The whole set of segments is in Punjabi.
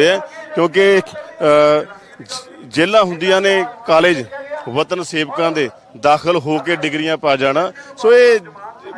ਹੈ ਕਿਉਂਕਿ ਅ, ਜੇਲ੍ਹਾਂ ਹੁੰਦੀਆਂ ਨੇ ਕਾਲਜ ਵਤਨ ਸੇਵਕਾਂ ਦੇ ਦਾਖਲ ਹੋ ਕੇ ਡਿਗਰੀਆਂ ਪਾ ਜਾਣਾ। ਸੋ ਇਹ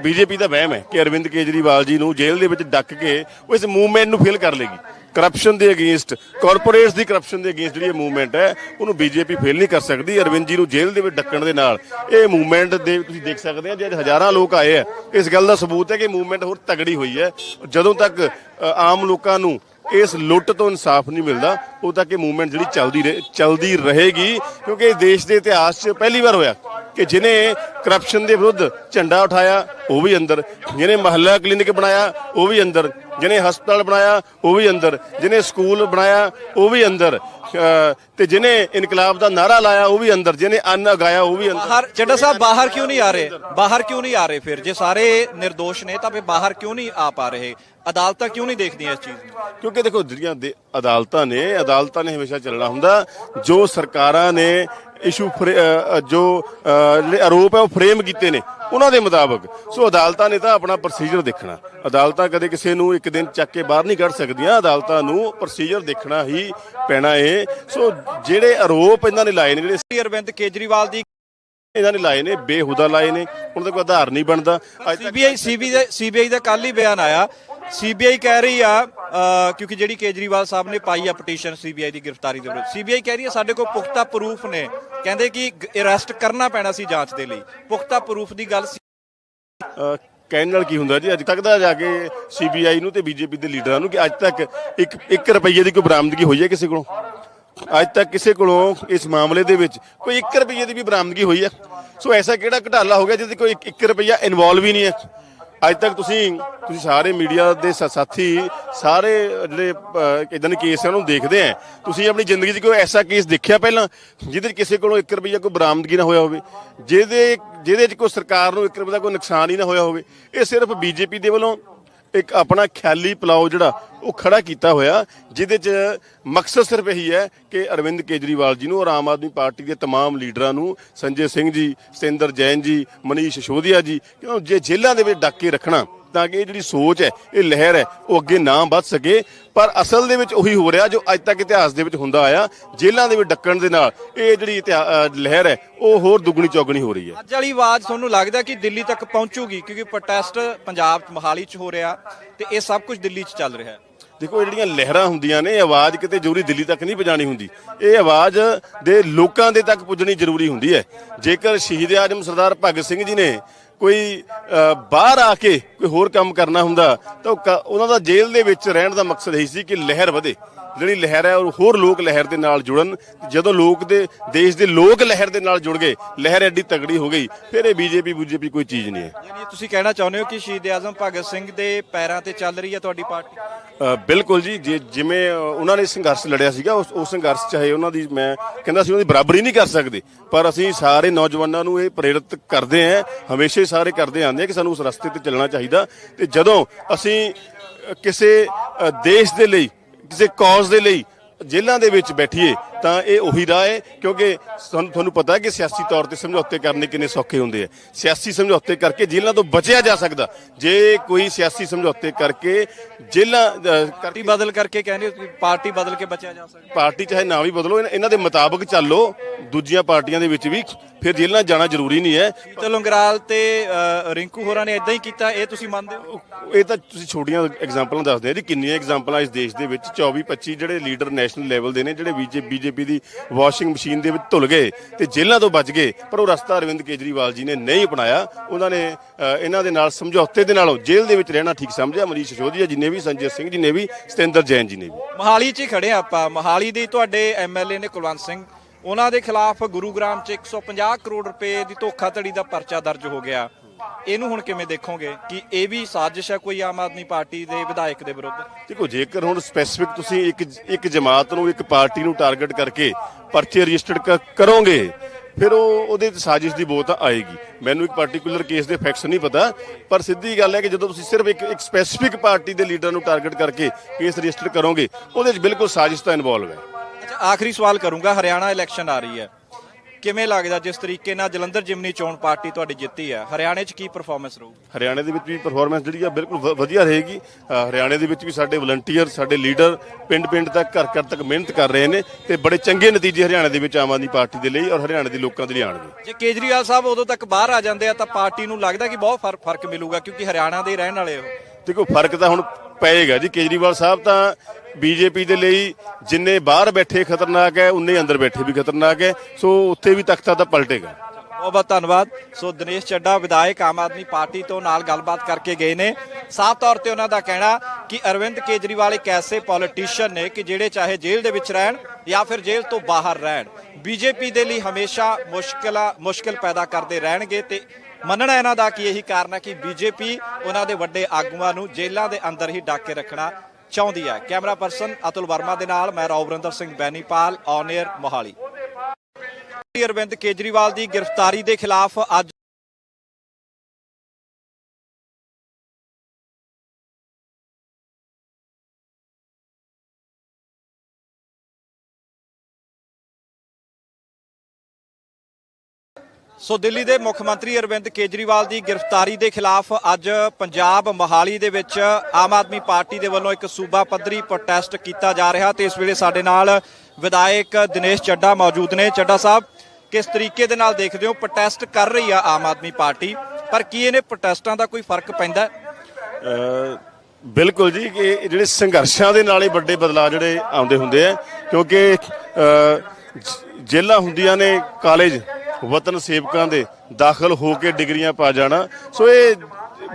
ਬੀਜੇਪੀ ਦਾ ਵਹਿਮ ਹੈ ਕਿ ਅਰਵਿੰਦ ਕੇਜਰੀਵਾਲ ਜੀ ਨੂੰ ਜੇਲ੍ਹ ਦੇ ਵਿੱਚ ਡੱਕ ਕੇ ਉਹ ਇਸ ਮੂਵਮੈਂਟ ਨੂੰ ਫੇਲ ਕਰ ਲੇਗੀ। ਕਰਪਸ਼ਨ ਦੇ ਅਗੇਂਸਟ ਕਾਰਪੋਰੇਟਸ ਦੀ ਕਰਪਸ਼ਨ ਦੇ ਅਗੇਂਸਟ ਜਿਹੜੀ ਇਹ ਮੂਵਮੈਂਟ ਹੈ ਉਹਨੂੰ ਬੀਜੇਪੀ ਫੇਲ ਨਹੀਂ ਕਰ ਸਕਦੀ। ਅਰਵਿੰਦ ਜੀ ਨੂੰ ਜੇਲ੍ਹ ਦੇ ਵਿੱਚ ਡੱਕਣ ਦੇ ਨਾਲ ਇਹ ਮੂਵਮੈਂਟ ਦੇ ਤੁਸੀਂ ਦੇਖ ਸਕਦੇ ਆ ਜੇ ਹਜ਼ਾਰਾਂ ਲੋਕ ਆਏ ਆ ਇਸ ਗੱਲ ਦਾ ਸਬੂਤ ਹੈ ਕਿ ਮੂਵਮੈਂਟ ਹੋਰ ਤਗੜੀ ਹੋਈ ਹੈ। ਜਦੋਂ ਤੱਕ ਆਮ ਲੋਕਾਂ ਨੂੰ ਇਸ ਲੁੱਟ ਤੋਂ ਇਨਸਾਫ ਨਹੀਂ ਮਿਲਦਾ। ਉਹ ਤੱਕ ਇਹ ਮੂਵਮੈਂਟ ਜਿਹੜੀ ਚੱਲਦੀ ਰਹੇ ਚੱਲਦੀ ਰਹੇਗੀ ਕਿਉਂਕਿ ਇਸ ਦੇਸ਼ ਦੇ ਇਤਿਹਾਸ 'ਚ ਪਹਿਲੀ ਵਾਰ ਹੋਇਆ ਕਿ ਜਿਨੇ ਕਰਪਸ਼ਨ ਦੇ ਵਿਰੁੱਧ ਝੰਡਾ ਉਠਾਇਆ ਉਹ ਵੀ ਅੰਦਰ। ਜਿਨੇ ਮਹੱਲਾ ਕਲੀਨਿਕ ਬਣਾਇਆ ਉਹ ਵੀ ਅੰਦਰ। ਜਿਨੇ ਹਸਪਤਾਲ ਬਣਾਇਆ ਉਹ ਵੀ ਅੰਦਰ। ਜਿਨੇ ਸਕੂਲ ਬਣਾਇਆ ਉਹ ਵੀ ਅੰਦਰ। ਅ, ਤੇ ਜਿਨੇ ਇਨਕਲਾਬ ਦਾ ਨਾਰਾ ਲਾਇਆ ਉਹ ਵੀ ਅੰਦਰ। ਜਿਨੇ ਅੰਨ ਉਗਾਇਆ ਉਹ ਵੀ ਅੰਦਰ। ਬਾਹਰ ਚੱਡਾ ਸਾਹਿਬ ਬਾਹਰ ਕਿਉਂ ਨਹੀਂ ਆ ਰਹੇ? ਬਾਹਰ ਕਿਉਂ ਨਹੀਂ ਆ ਰਹੇ ਫਿਰ? ਜੇ ਸਾਰੇ ਨਿਰਦੋਸ਼ ਨੇ ਤਾਂ ਫਿਰ ਬਾਹਰ ਕਿਉਂ ਨਹੀਂ ਆ ਪਾ ਰਹੇ? ਅਦਾਲਤਾਂ ਕਿਉਂ ਨਹੀਂ ਦੇਖਦੀਆਂ ਇਸ ਚੀਜ਼ ਨੂੰ? ਕਿਉਂਕਿ ਦੇਖੋ ਜਿਹੜੀਆਂ ਅਦਾਲਤਾਂ ਨੇ ਅਦਾਲਤਾਂ ਨੇ ਹਮੇਸ਼ਾ ਚੱਲਣਾ ਹੁੰਦਾ ਜੋ ਸਰਕਾਰਾਂ ਨੇ ਇਸ਼ੂ ਜੋ ਜਿਹੜੇ ਆਰੋਪ ਹੈ ਉਹ ਫਰੇਮ ਕੀਤੇ ਨੇ ਉਹਨਾਂ ਦੇ ਮੁਤਾਬਕ। ਸੋ ਅਦਾਲਤਾਂ ਨੇ ਤਾਂ ਆਪਣਾ ਪ੍ਰੋਸੀਜਰ ਦੇਖਣਾ। ਅਦਾਲਤਾਂ ਕਦੇ ਕਿਸੇ ਨੂੰ ਇੱਕ ਦਿਨ ਚੱਕ ਕੇ ਬਾਹਰ ਨਹੀਂ ਕੱਢ ਸਕਦੀਆਂ ਅਦਾਲਤਾਂ ਨੂੰ ਪ੍ਰੋਸੀਜਰ ਦੇਖਣਾ ਹੀ ਪੈਣਾ ਏ। ਸੋ ਜਿਹੜੇ ਆਰੋਪ ਇਹਨਾਂ ਨੇ ਲਾਏ ਨੇ ਜਿਹੜੇ ਅਰਵਿੰਦ ਕੇਜਰੀਵਾਲ ਦੀ ਇਹਨਾਂ ਨੇ ਲਾਏ ਨੇ ਬੇਹੁਦਾ ਲਾਏ ਨੇ ਉਹਨਾਂ ਦਾ ਕੋਈ ਆਧਾਰ ਨਹੀਂ ਬਣਦਾ। ਅੱਜ ਸੀਬੀਆਈ ਸੀਬੀਆਈ ਦਾ ਕੱਲ ਹੀ ਬਿਆਨ ਆਇਆ ਸੀਬੀਆਈ ਕਹਿ ਰਹੀ ਆ ਕਿਉਂਕਿ ਜਿਹੜੀ ਕੇਜਰੀਵਾਲ ਸਾਹਿਬ ਨੇ ਪਾਈ ਆ ਪਟੀਸ਼ਨ ਸੀਬੀਆਈ ਦੀ ਗ੍ਰਿਫਤਾਰੀ ਦੇ ਵਿਰੁੱਧ। ਸੀਬੀਆਈ ਕਹਿ ਰਹੀ ਹੈ ਸਾਡੇ ਕੋਲ ਪੁਖਤਾ ਪ੍ਰੂਫ ਨੇ। ਕਹਿੰਦੇ ਕਿ ਅਰੈਸਟ ਕਰਨਾ ਪੈਣਾ ਸੀ ਜਾਂਚ ਦੇ ਲਈ। ਪੁਖਤਾ ਪ੍ਰੂਫ ਦੀ ਗੱਲ ਕਹਿਣ ਨਾਲ ਕੀ ਹੁੰਦਾ ਜੀ? ਅੱਜ ਤੱਕ ਦਾ ਜਾ ਕੇ ਸੀਬੀਆਈ ਨੂੰ ਤੇ ਬੀਜੇਪੀ ਦੇ ਲੀਡਰਾਂ ਨੂੰ ਕਿ ਅੱਜ ਤੱਕ ਇੱਕ 1 ਰੁਪਈਏ ਦੀ ਕੋਈ ਬਰਾਮਦਗੀ ਹੋਈ ਹੈ ਕਿਸੇ ਕੋਲੋਂ? ਅੱਜ ਤੱਕ ਕਿਸੇ ਕੋਲੋਂ ਇਸ ਮਾਮਲੇ ਦੇ ਵਿੱਚ ਕੋਈ 1 ਰੁਪਈਏ ਦੀ ਵੀ ਬਰਾਮਦਗੀ ਹੋਈ ਹੈ? ਸੋ ਐਸਾ ਕਿਹੜਾ ਘਟਾਲਾ ਹੋ ਗਿਆ ਜਿਹਦੇ ਕੋਈ 1 ਰੁਪਈਆ ਇਨਵੋਲਵ ਹੀ ਨਹੀਂ ਹੈ? ਅੱਜ ਤੱਕ ਤੁਸੀਂ ਤੁਸੀਂ ਸਾਰੇ ਮੀਡੀਆ ਦੇ ਸਾਥੀ, ਸਾਰੇ ਜਿਹੜੇ ਇਦਾਂ ਦੇ ਕੇਸ ਆ ਉਹਨੂੰ ਦੇਖਦੇ ਆ। ਤੁਸੀਂ ਆਪਣੀ ਜ਼ਿੰਦਗੀ 'ਚ ਕੋਈ ਐਸਾ ਕੇਸ ਦੇਖਿਆ ਪਹਿਲਾਂ, ਜਿਹਦੇ 'ਚ ਕਿਸੇ ਕੋਲੋਂ 1 ਰੁਪਈਆ ਕੋਈ ਬਰਾਮਦਗੀ ਨਾ ਹੋਇਆ ਹੋਵੇ? ਜਿਹਦੇ ਜਿਹਦੇ 'ਚ ਕੋਈ ਸਰਕਾਰ ਨੂੰ 1 ਰੁਪਏ ਦਾ ਕੋਈ ਨੁਕਸਾਨ ਹੀ ਨਾ ਹੋਇਆ ਹੋਵੇ? ਇਹ ਸਿਰਫ ਬੀਜੇਪੀ ਦੇ ਵੱਲੋਂ ਇੱਕ ਆਪਣਾ ਖਿਆਲੀ ਪਲਾਓ ਜਿਹੜਾ ਉਹ ਖੜਾ ਕੀਤਾ ਹੋਇਆ ਜਿਹਦੇ 'ਚ ਮਕਸਦ ਸਿਰਫ ਇਹੀ ਹੈ ਕਿ ਅਰਵਿੰਦ ਕੇਜਰੀਵਾਲ ਜੀ ਨੂੰ ਔਰ ਆਮ ਆਦਮੀ ਪਾਰਟੀ ਦੇ तमाम ਲੀਡਰਾਂ ਨੂੰ ਸੰਜੇ ਸਿੰਘ ਜੀ ਸਤਿੰਦਰ ਜੈਨ ਜੀ ਮਨੀਸ਼ ਸਿਸੋਦੀਆ ਜੀ ਕਿਉਂ ਜੇ ਜੇਲ੍ਹਾਂ ਦੇ ਵਿੱਚ ਡੱਕ ਕੇ ਰੱਖਣਾ ਤਾਂ ਕਿ ਇਹ ਜਿਹੜੀ ਸੋਚ ਹੈ ਇਹ ਲਹਿਰ ਹੈ ਉਹ ਅੱਗੇ ਨਾ ਵੱਧ ਸਕੇ। ਪਰ ਅਸਲ ਦੇ ਵਿੱਚ ਉਹੀ ਹੋ ਰਿਹਾ ਜੋ ਅੱਜ ਤੱਕ ਇਤਿਹਾਸ ਦੇ ਵਿੱਚ ਹੁੰਦਾ ਆਇਆ ਜੇਲ੍ਹਾਂ ਦੇ ਵਿੱਚ ਡੱਕਣ ਦੇ ਨਾਲ ਇਹ ਜਿਹੜੀ ਲਹਿਰ ਹੈ ਉਹ ਹੋਰ ਦੁੱਗਣੀ ਚੌਗਣੀ ਹੋ ਰਹੀ ਹੈ। ਅੱਜ ਵਾਲੀ ਆਵਾਜ਼ ਤੁਹਾਨੂੰ ਲੱਗਦਾ ਕਿ ਦਿੱਲੀ ਤੱਕ ਪਹੁੰਚੂਗੀ ਕਿਉਂਕਿ ਪ੍ਰੋਟੈਸਟ ਪੰਜਾਬ ਮੋਹਾਲੀ ਚ ਹੋ ਰਿਹਾ ਤੇ ਇਹ ਸਭ ਕੁਝ ਦਿੱਲੀ ਚ ਚੱਲ ਰਿਹਾ ਹੈ। ਦੇਖੋ ਇਹ ਜਿਹੜੀਆਂ ਲਹਿਰਾਂ ਹੁੰਦੀਆਂ ਨੇ ਆਵਾਜ਼ ਕਿਤੇ ਜ਼ਰੂਰੀ ਦਿੱਲੀ ਤੱਕ ਨਹੀਂ ਪਹੁੰਚਾਣੀ ਹੁੰਦੀ। ਇਹ ਆਵਾਜ਼ ਦੇ ਲੋਕਾਂ ਦੇ ਤੱਕ ਪੁੱਜਣੀ ਜ਼ਰੂਰੀ ਹੁੰਦੀ ਹੈ। ਜੇਕਰ ਸ਼ਹੀਦ ਆਜਮ ਸਰਦਾਰ ਭਗਤ ਸਿੰਘ ਜੀ ਨੇ ਕੋਈ ਬਾਹਰ ਆ ਕੇ ਕੋਈ ਹੋਰ ਕੰਮ ਕਰਨਾ ਹੁੰਦਾ, ਤਾਂ ਉਹ ਕ- ਉਹਨਾਂ ਦਾ ਜੇਲ੍ਹ ਦੇ ਵਿੱਚ ਰਹਿਣ ਦਾ ਮਕਸਦ ਇਹੀ ਸੀ ਕਿ ਲਹਿਰ ਵਧੇ। ਜਿਹੜੀ ਲਹਿਰ ਹੈ ਉਹ ਹੋਰ ਲੋਕ ਲਹਿਰ ਦੇ ਨਾਲ ਜੁੜਨ ਜਦੋਂ ਲੋਕ ਦੇ ਦੇਸ਼ ਦੇ ਲੋਕ ਲਹਿਰ ਦੇ ਨਾਲ ਜੁੜ ਗਏ ਲਹਿਰ ਐਡੀ ਤਗੜੀ ਹੋ ਗਈ ਫਿਰ ਇਹ ਬੀਜੇਪੀ ਬੀਜੇਪੀ ਕੋਈ ਚੀਜ਼ ਨਹੀਂ ਹੈ। ਯਾਨੀ ਤੁਸੀਂ ਕਹਿਣਾ ਚਾਹੁੰਦੇ ਹੋ ਕਿ ਸ਼ਹੀਦ ਆਜ਼ਮ ਭਗਤ ਸਿੰਘ ਦੇ ਪੈਰਾਂ ਤੇ ਚੱਲ ਰਹੀ ਹੈ ਤੁਹਾਡੀ ਪਾਰਟੀ? ਬਿਲਕੁਲ ਜੀ ਜਿਵੇਂ ਉਹਨਾਂ ਨੇ ਸੰਘਰਸ਼ ਲੜਿਆ ਸੀਗਾ ਉਸ ਸੰਘਰਸ਼ ਚਾਹੇ ਉਹਨਾਂ ਦੀ ਮੈਂ ਕਹਿੰਦਾ ਸੀ ਉਹਨਾਂ ਦੀ ਬਰਾਬਰੀ ਨਹੀਂ ਕਰ ਸਕਦੇ ਪਰ ਅਸੀਂ ਸਾਰੇ ਨੌਜਵਾਨਾਂ ਨੂੰ ਇਹ ਪ੍ਰੇਰਿਤ ਕਰਦੇ ਆਂ ਹਮੇਸ਼ਾ ਹੀ ਸਾਰੇ ਕਰਦੇ ਆਂਦੇ ਕਿ ਸਾਨੂੰ ਉਸ ਰਸਤੇ ਤੇ ਚੱਲਣਾ ਚਾਹੀਦਾ ਤੇ ਜਦੋਂ ਅਸੀਂ ਕਿਸੇ ਦੇਸ਼ ਦੇ ਲਈ ਕਿਸੇ ਕਾਜ਼ ਦੇ ਲਈ ਜੇਲ੍ਹਾਂ ਦੇ ਵਿੱਚ ਬੈਠੀਏ ਤਾਂ ਇਹ ਉਹੀ ਰਾਹ ਹੈ ਕਿਉਂਕਿ ਤੁਹਾਨੂੰ ਪਤਾ ਹੈ ਕਿ ਸਿਆਸੀ ਤੌਰ ਤੇ ਸਮਝੌਤੇ ਕਰਨੇ ਕਿੰਨੇ ਸੌਖੇ ਹੁੰਦੇ ਆ। ਸਿਆਸੀ ਸਮਝੌਤੇ ਕਰਕੇ ਜੇਲ੍ਹਾਂ ਤੋਂ ਬਚਿਆ ਜਾ ਸਕਦਾ। ਜੇ ਕੋਈ ਸਿਆਸੀ ਸਮਝੌਤੇ ਕਰਕੇ ਜੇਲ੍ਹਾਂ ਪਾਰਟੀ ਬਦਲ ਕਰਕੇ ਕਹਿੰਦੇ ਪਾਰਟੀ ਬਦਲ ਕੇ ਬਚਿਆ ਜਾ ਸਕਦਾ। ਪਾਰਟੀ ਚਾਹੇ ਨਾ ਵੀ ਬਦਲੋ ਇਹਨਾਂ- ਦੇ ਮੁਤਾਬਕ ਚੱਲੋ ਦੂਜੀਆਂ ਪਾਰਟੀਆਂ ਦੇ ਵਿੱਚ ਵੀ ਫਿਰ ਜੇਲ੍ਹਾਂ ਜਾਣਾ ਜ਼ਰੂਰੀ ਨਹੀਂ ਹੈ। ਸ਼ੀਤਲ ਉਂਗਰਾਲ ਤੇ ਰਿੰਕੂ ਹੋਰਾਂ ਨੇ ਇਦਾਂ ਹੀ ਕੀਤਾ ਇਹ ਤੁਸੀਂ ਮੰਨਦੇ ਹੋ? ਇਹ ਤਾਂ ਤੁਸੀਂ ਛੋਟੀਆਂ ਐਗਜ਼ਾਮਪਲਾਂ ਦੱਸਦੇ ਆ ਜੀ ਕਿੰਨੀਆਂ ਐਗਜ਼ਾਮਪਲਾਂ ਇਸ ਦੇਸ਼ ਦੇ ਵਿੱਚ 24 25 ਜਿਹੜੇ ਲੀਡਰ ਨੈਸ਼ਨਲ ਲੈਵਲ ਦੇ ਨੇ ਜਿਹੜੇ ਬੀਜੇਪੀ ਦੀ ਵਾਸ਼ਿੰਗ ਮਸ਼ੀਨ ਦੇ ਵਿੱਚ ਧੁਲ ਗਏ ਤੇ ਜੇਲ੍ਹਾਂ ਤੋਂ ਬਚ ਗਏ। ਪਰ ਉਹ ਰਸਤਾ ਅਰਵਿੰਦ ਕੇਜਰੀਵਾਲ ਜੀ ਨੇ ਨਹੀਂ ਅਪਣਾਇਆ। ਉਹਨਾਂ ਨੇ ਇਹਨਾਂ ਦੇ ਨਾਲ ਸਮਝੌਤੇ ਦੇ ਨਾਲੋਂ ਜੇਲ੍ਹ ਦੇ ਵਿੱਚ ਰਹਿਣਾ ਠੀਕ ਸਮਝਿਆ। ਮਨੀਸ਼ ਸਿਸੋਦੀਆ ਜੀ ਨੇ ਵੀ, ਸੰਜੇ ਸਿੰਘ ਜੀ ਨੇ ਵੀ, ਸਤਿੰਦਰ ਜੈਨ ਜੀ ਨੇ ਵੀ। ਮੋਹਾਲੀ 'ਚ ਹੀ ਖੜੇ ਆਪਾਂ। ਮੋਹਾਲੀ ਦੇ ਤੁਹਾਡੇ ਐਮਐਲਏ ਨੇ ਕੁਲਵੰਤ ਸਿੰਘ। ਉਹਨਾਂ ਦੇ ਖਿਲਾਫ ਗੁਰੂਗ੍ਰਾਮ 'ਚ 150 ਕਰੋੜ ਰੁਪਏ ਦੀ ਧੋਖਾਧੜੀ ਦਾ ਪਰਚਾ ਦਰਜ ਹੋ ਗਿਆ। ਇਹਨੂੰ ਹੁਣ ਕਿਵੇਂ ਦੇਖੋਗੇ ਕਿ ਇਹ ਵੀ ਸਾਜ਼ਿਸ਼ ਹੈ ਕੋਈ ਆਮ ਆਦਮੀ ਪਾਰਟੀ ਦੇ ਵਿਧਾਇਕ ਦੇ ਵਿਰੁੱਧ? ਦੇਖੋ ਜੇਕਰ ਹੁਣ ਸਪੈਸੀਫਿਕ ਤੁਸੀਂ ਇੱਕ ਇੱਕ ਜਮਾਤ ਨੂੰ ਇੱਕ ਪਾਰਟੀ ਨੂੰ ਟਾਰਗੇਟ ਕਰਕੇ ਪਰਚੇ ਰਜਿਸਟਰਡ ਕਰੋਗੇ ਫਿਰ ਉਹ ਉਹਦੇ ਤੇ ਸਾਜ਼ਿਸ਼ ਦੀ ਬੋਤ ਆਏਗੀ। ਮੈਨੂੰ ਇੱਕ ਪਾਰਟਿਕੂਲਰ ਕੇਸ ਦੇ ਫੈਕਟਸ ਨਹੀਂ ਪਤਾ ਪਰ ਸਿੱਧੀ ਗੱਲ ਹੈ ਕਿ ਜਦੋਂ ਤੁਸੀਂ ਸਿਰਫ ਇੱਕ ਇੱਕ ਸਪੈਸੀਫਿਕ ਪਾਰਟੀ ਦੇ ਲੀਡਰ ਨੂੰ ਟਾਰਗੇਟ ਕਰਕੇ ਕੇਸ ਰਜਿਸਟਰ ਕਰੋਗੇ ਉਹਦੇ ਵਿੱਚ ਬਿਲਕੁਲ ਸਾਜ਼ਿਸ਼ ਤਾਂ ਇਨਵੋਲਵ ਹੈ। ਅੱਛਾ ਆਖਰੀ ਸਵਾਲ ਕਰੂੰਗਾ ਹਰਿਆਣਾ ਇਲੈਕਸ਼ਨ ਆ ਰਹੀ ਹੈ। ਕਿਵੇਂ ਲੱਗਦਾ ਜਿਸ ਤਰੀਕੇ ਨਾਲ ਜਲੰਧਰ ਜਿਮਨੀ ਚੋਣ ਪਾਰਟੀ ਤੁਹਾਡੀ ਜਿੱਤੀ ਹੈ? ਹਰਿਆਣੇ 'ਚ ਕੀ ਪਰਫਾਰਮੈਂਸ ਰਹੂ? ਹਰਿਆਣੇ ਦੇ ਵਿੱਚ ਵੀ ਪਰਫਾਰਮੈਂਸ ਜਿਹੜੀ ਆ ਬਿਲਕੁਲ ਵਧੀਆ ਰਹੇਗੀ। ਹਰਿਆਣੇ ਦੇ ਵਿੱਚ ਵੀ ਸਾਡੇ ਵਲੰਟੀਅਰ ਸਾਡੇ ਲੀਡਰ ਪਿੰਡ-ਪਿੰਡ ਤੱਕ ਘਰ ਘਰ ਤੱਕ ਮਿਹਨਤ ਕਰ ਰਹੇ ਨੇ ਤੇ ਬੜੇ ਚੰਗੇ ਨਤੀਜੇ ਹਰਿਆਣੇ ਦੇ ਵਿੱਚ ਆਮ ਆਦਮੀ ਪਾਰਟੀ ਦੇ ਲਈ ਔਰ ਹਰਿਆਣੇ ਦੇ ਲੋਕਾਂ ਦੇ ਲਈ ਆਣਗੇ ਜੇ ਕੇਜਰੀਵਾਲ ਸਾਹਿਬ ਉਦੋਂ ਤੱਕ ਬਾਹਰ ਆ ਜਾਂਦੇ ਆ ਤਾਂ ਪਾਰਟੀ ਨੂੰ ਲੱਗਦਾ ਕਿ ਬਹੁਤ ਫ਼ਰਕ ਮਿਲੂਗਾ ਕਿਉਂਕਿ ਹਰਿਆਣਾ ਦੇ ਹੀ ਰਹਿਣ ਵਾਲੇ ਉਹ ਦੇਖੋ ਫ਼ਰਕ ਤਾਂ ਹੁਣ ਪਏਗਾ ਜੀ। ਕੇਜਰੀਵਾਲ ਸਾਹਿਬ ਤਾਂ ਬੀਜੇਪੀ ਦੇ ਲਈ ਜਿੰਨੇ ਬਾਹਰ ਬੈਠੇ ਖਤਰਨਾਕ ਹੈ, ਉਨੇ ਅੰਦਰ ਬੈਠੇ ਵੀ ਖਤਰਨਾਕ ਹੈ। ਸੋ ਉੱਥੇ ਵੀ ਤਖਤਾ ਤਾਂ ਪਲਟੇਗਾ। ਬਹੁਤ ਬਹੁਤ ਧੰਨਵਾਦ। ਸੋ ਦਿਨੇਸ਼ ਚੱਡਾ, ਵਿਧਾਇਕ ਆਮ ਆਦਮੀ ਪਾਰਟੀ ਤੋਂ ਨਾਲ ਗੱਲਬਾਤ ਕਰਕੇ ਗਏ ਨੇ। ਸਾਫ਼ ਤੌਰ ਤੇ ਉਹਨਾਂ ਦਾ ਕਹਿਣਾ ਕਿ ਅਰਵਿੰਦ ਕੇਜਰੀਵਾਲ ਇੱਕ ਐਸੇ ਪੋਲੀਟੀਸ਼ੀਅਨ ਨੇ ਕਿ ਜਿਹੜੇ ਚਾਹੇ ਜੇਲ੍ਹ ਦੇ ਵਿੱਚ ਰਹਿਣ ਜਾਂ ਫਿਰ ਜੇਲ੍ਹ ਤੋਂ ਬਾਹਰ ਰਹਿਣ। ਬੀਜੇਪੀ ਦੇ ਲਈ ਹਮੇਸ਼ਾ ਮੁਸ਼ਕਲਾਂ, ਮੁਸ਼ਕਲ ਪੈਦਾ ਕਰਦੇ ਰਹਿਣਗੇ ਤੇ ਮੰਨਣਾ ਇਹਨਾਂ ਦਾ ਕਿ ਇਹੀ ਕਾਰਨ ਹੈ ਕਿ ਬੀਜੇਪੀ ਉਹਨਾਂ ਦੇ ਵੱਡੇ ਆਗੂਆਂ ਨੂੰ ਜੇਲ੍ਹਾਂ ਦੇ ਅੰਦਰ ਹੀ ਡੱਕ ਕੇ ਰੱਖਣਾ ਚਾਹੁੰਦੀ ਹੈ। ਕੈਮਰਾ ਪਰਸਨ ਅਤੁਲ ਵਰਮਾ ਦੇ ਨਾਲ ਮੈਂ ਰੌਵਰਿੰਦਰ ਸਿੰਘ ਬੈਨੀਪਾਲ ਔਨ 에ਅਰ ਮੋਹਾਲੀ। ਅਰਵਿੰਦ ਕੇਜਰੀਵਾਲ ਦੀ ਗ੍ਰਿਫਤਾਰੀ ਦੇ ਖਿਲਾਫ ਅੱਜ ਸੋ ਦਿੱਲੀ ਦੇ ਮੁੱਖ ਮੰਤਰੀ ਅਰਵਿੰਦ ਕੇਜਰੀਵਾਲ ਦੀ ਗ੍ਰਿਫਤਾਰੀ ਦੇ ਖਿਲਾਫ ਅੱਜ ਪੰਜਾਬ ਮੋਹਾਲੀ ਦੇ ਵਿੱਚ ਆਮ ਆਦਮੀ ਪਾਰਟੀ ਦੇ ਵੱਲੋਂ ਇੱਕ ਸੂਬਾ ਪੱਧਰੀ ਪ੍ਰੋਟੈਸਟ ਕੀਤਾ ਜਾ ਰਿਹਾ ਤੇ ਇਸ ਵੇਲੇ ਸਾਡੇ ਨਾਲ ਵਿਧਾਇਕ ਦਿਨੇਸ਼ ਚੱਡਾ ਮੌਜੂਦ ਨੇ। ਚੱਡਾ ਸਾਹਿਬ, ਕਿਸ ਤਰੀਕੇ ਦੇ ਨਾਲ ਦੇਖਦੇ ਹੋ? ਪ੍ਰੋਟੈਸਟ ਕਰ ਰਹੀ ਆ ਆਮ ਆਦਮੀ ਪਾਰਟੀ, ਪਰ ਕੀ ਇਹਨੇ ਪ੍ਰੋਟੈਸਟਾਂ ਦਾ ਕੋਈ ਫ਼ਰਕ ਪੈਂਦਾ? ਬਿਲਕੁਲ ਜੀ, ਕਿ ਇਹ ਜਿਹੜੇ ਸੰਘਰਸ਼ਾਂ ਦੇ ਨਾਲ ਹੀ ਵੱਡੇ ਬਦਲਾਅ ਜਿਹੜੇ ਆਉਂਦੇ ਹੁੰਦੇ ਆ, ਕਿਉਂਕਿ ਜੇਲ੍ਹਾਂ ਹੁੰਦੀਆਂ ਨੇ, ਕਾਲਜ ਵਤਨ ਸੇਵਕਾਂ ਦੇ ਦਾਖਲ ਹੋ ਕੇ ਡਿਗਰੀਆਂ ਪਾ ਜਾਣਾ। ਸੋ ਇਹ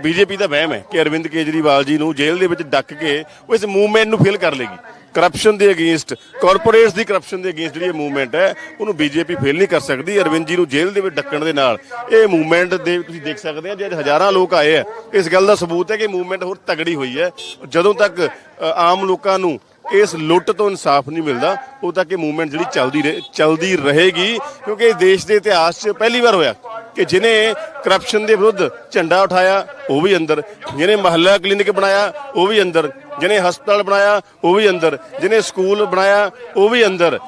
ਬੀਜੇਪੀ ਦਾ ਵਹਿਮ ਹੈ ਕਿ ਅਰਵਿੰਦ ਕੇਜਰੀਵਾਲ ਜੀ ਨੂੰ ਜੇਲ੍ਹ ਦੇ ਵਿੱਚ ਡੱਕ ਕੇ ਉਹ ਇਸ ਮੂਵਮੈਂਟ ਨੂੰ ਫੇਲ ਕਰ ਲੇਗੀ। ਕਰਪਸ਼ਨ ਦੇ ਅਗੇਂਸਟ, ਕਾਰਪੋਰੇਟਸ ਦੀ ਕਰਪਸ਼ਨ ਦੇ ਅਗੇਂਸਟ ਜਿਹੜੀ ਇਹ ਮੂਵਮੈਂਟ ਹੈ, ਉਹਨੂੰ ਬੀਜੇਪੀ ਫੇਲ ਨਹੀਂ ਕਰ ਸਕਦੀ। ਅਰਵਿੰਦ ਜੀ ਨੂੰ ਜੇਲ੍ਹ ਦੇ ਵਿੱਚ ਡੱਕਣ ਦੇ ਨਾਲ ਇਹ ਮੂਵਮੈਂਟ ਦੇ ਤੁਸੀਂ ਦੇਖ ਸਕਦੇ ਆ ਜੇ ਹਜ਼ਾਰਾਂ ਲੋਕ ਆਏ ਆ ਇਸ ਗੱਲ ਦਾ ਸਬੂਤ ਹੈ ਕਿ ਮੂਵਮੈਂਟ ਹੋਰ ਤਗੜੀ ਹੋਈ ਹੈ। ਜਦੋਂ ਤੱਕ ਆਮ ਲੋਕਾਂ ਨੂੰ ਇਸ ਲੁੱਟ ਤੋਂ ਇਨਸਾਫ ਨਹੀਂ ਮਿਲਦਾ। ਉਹ ਤੱਕ ਇਹ ਮੂਵਮੈਂਟ ਜਿਹੜੀ ਚੱਲਦੀ ਰਹੇ ਚੱਲਦੀ ਰਹੇਗੀ, ਕਿਉਂਕਿ ਇਸ ਦੇਸ਼ ਦੇ ਇਤਿਹਾਸ 'ਚ ਪਹਿਲੀ ਵਾਰ ਹੋਇਆ ਕਿ ਜਿਨੇ ਕਰਪਸ਼ਨ ਦੇ ਵਿਰੁੱਧ ਝੰਡਾ ਉਠਾਇਆ, ਉਹ ਵੀ ਅੰਦਰ। ਜਿਹਨੇ ਮਹੱਲਾ ਕਲੀਨਿਕ ਬਣਾਇਆ, ਉਹ ਵੀ ਅੰਦਰ। ਜਿਹਨੇ ਹਸਪਤਾਲ ਬਣਾਇਆ, ਉਹ ਵੀ ਅੰਦਰ। ਜਿਹਨੇ ਸਕੂਲ ਬਣਾਇਆ, ਉਹ ਵੀ ਅੰਦਰ।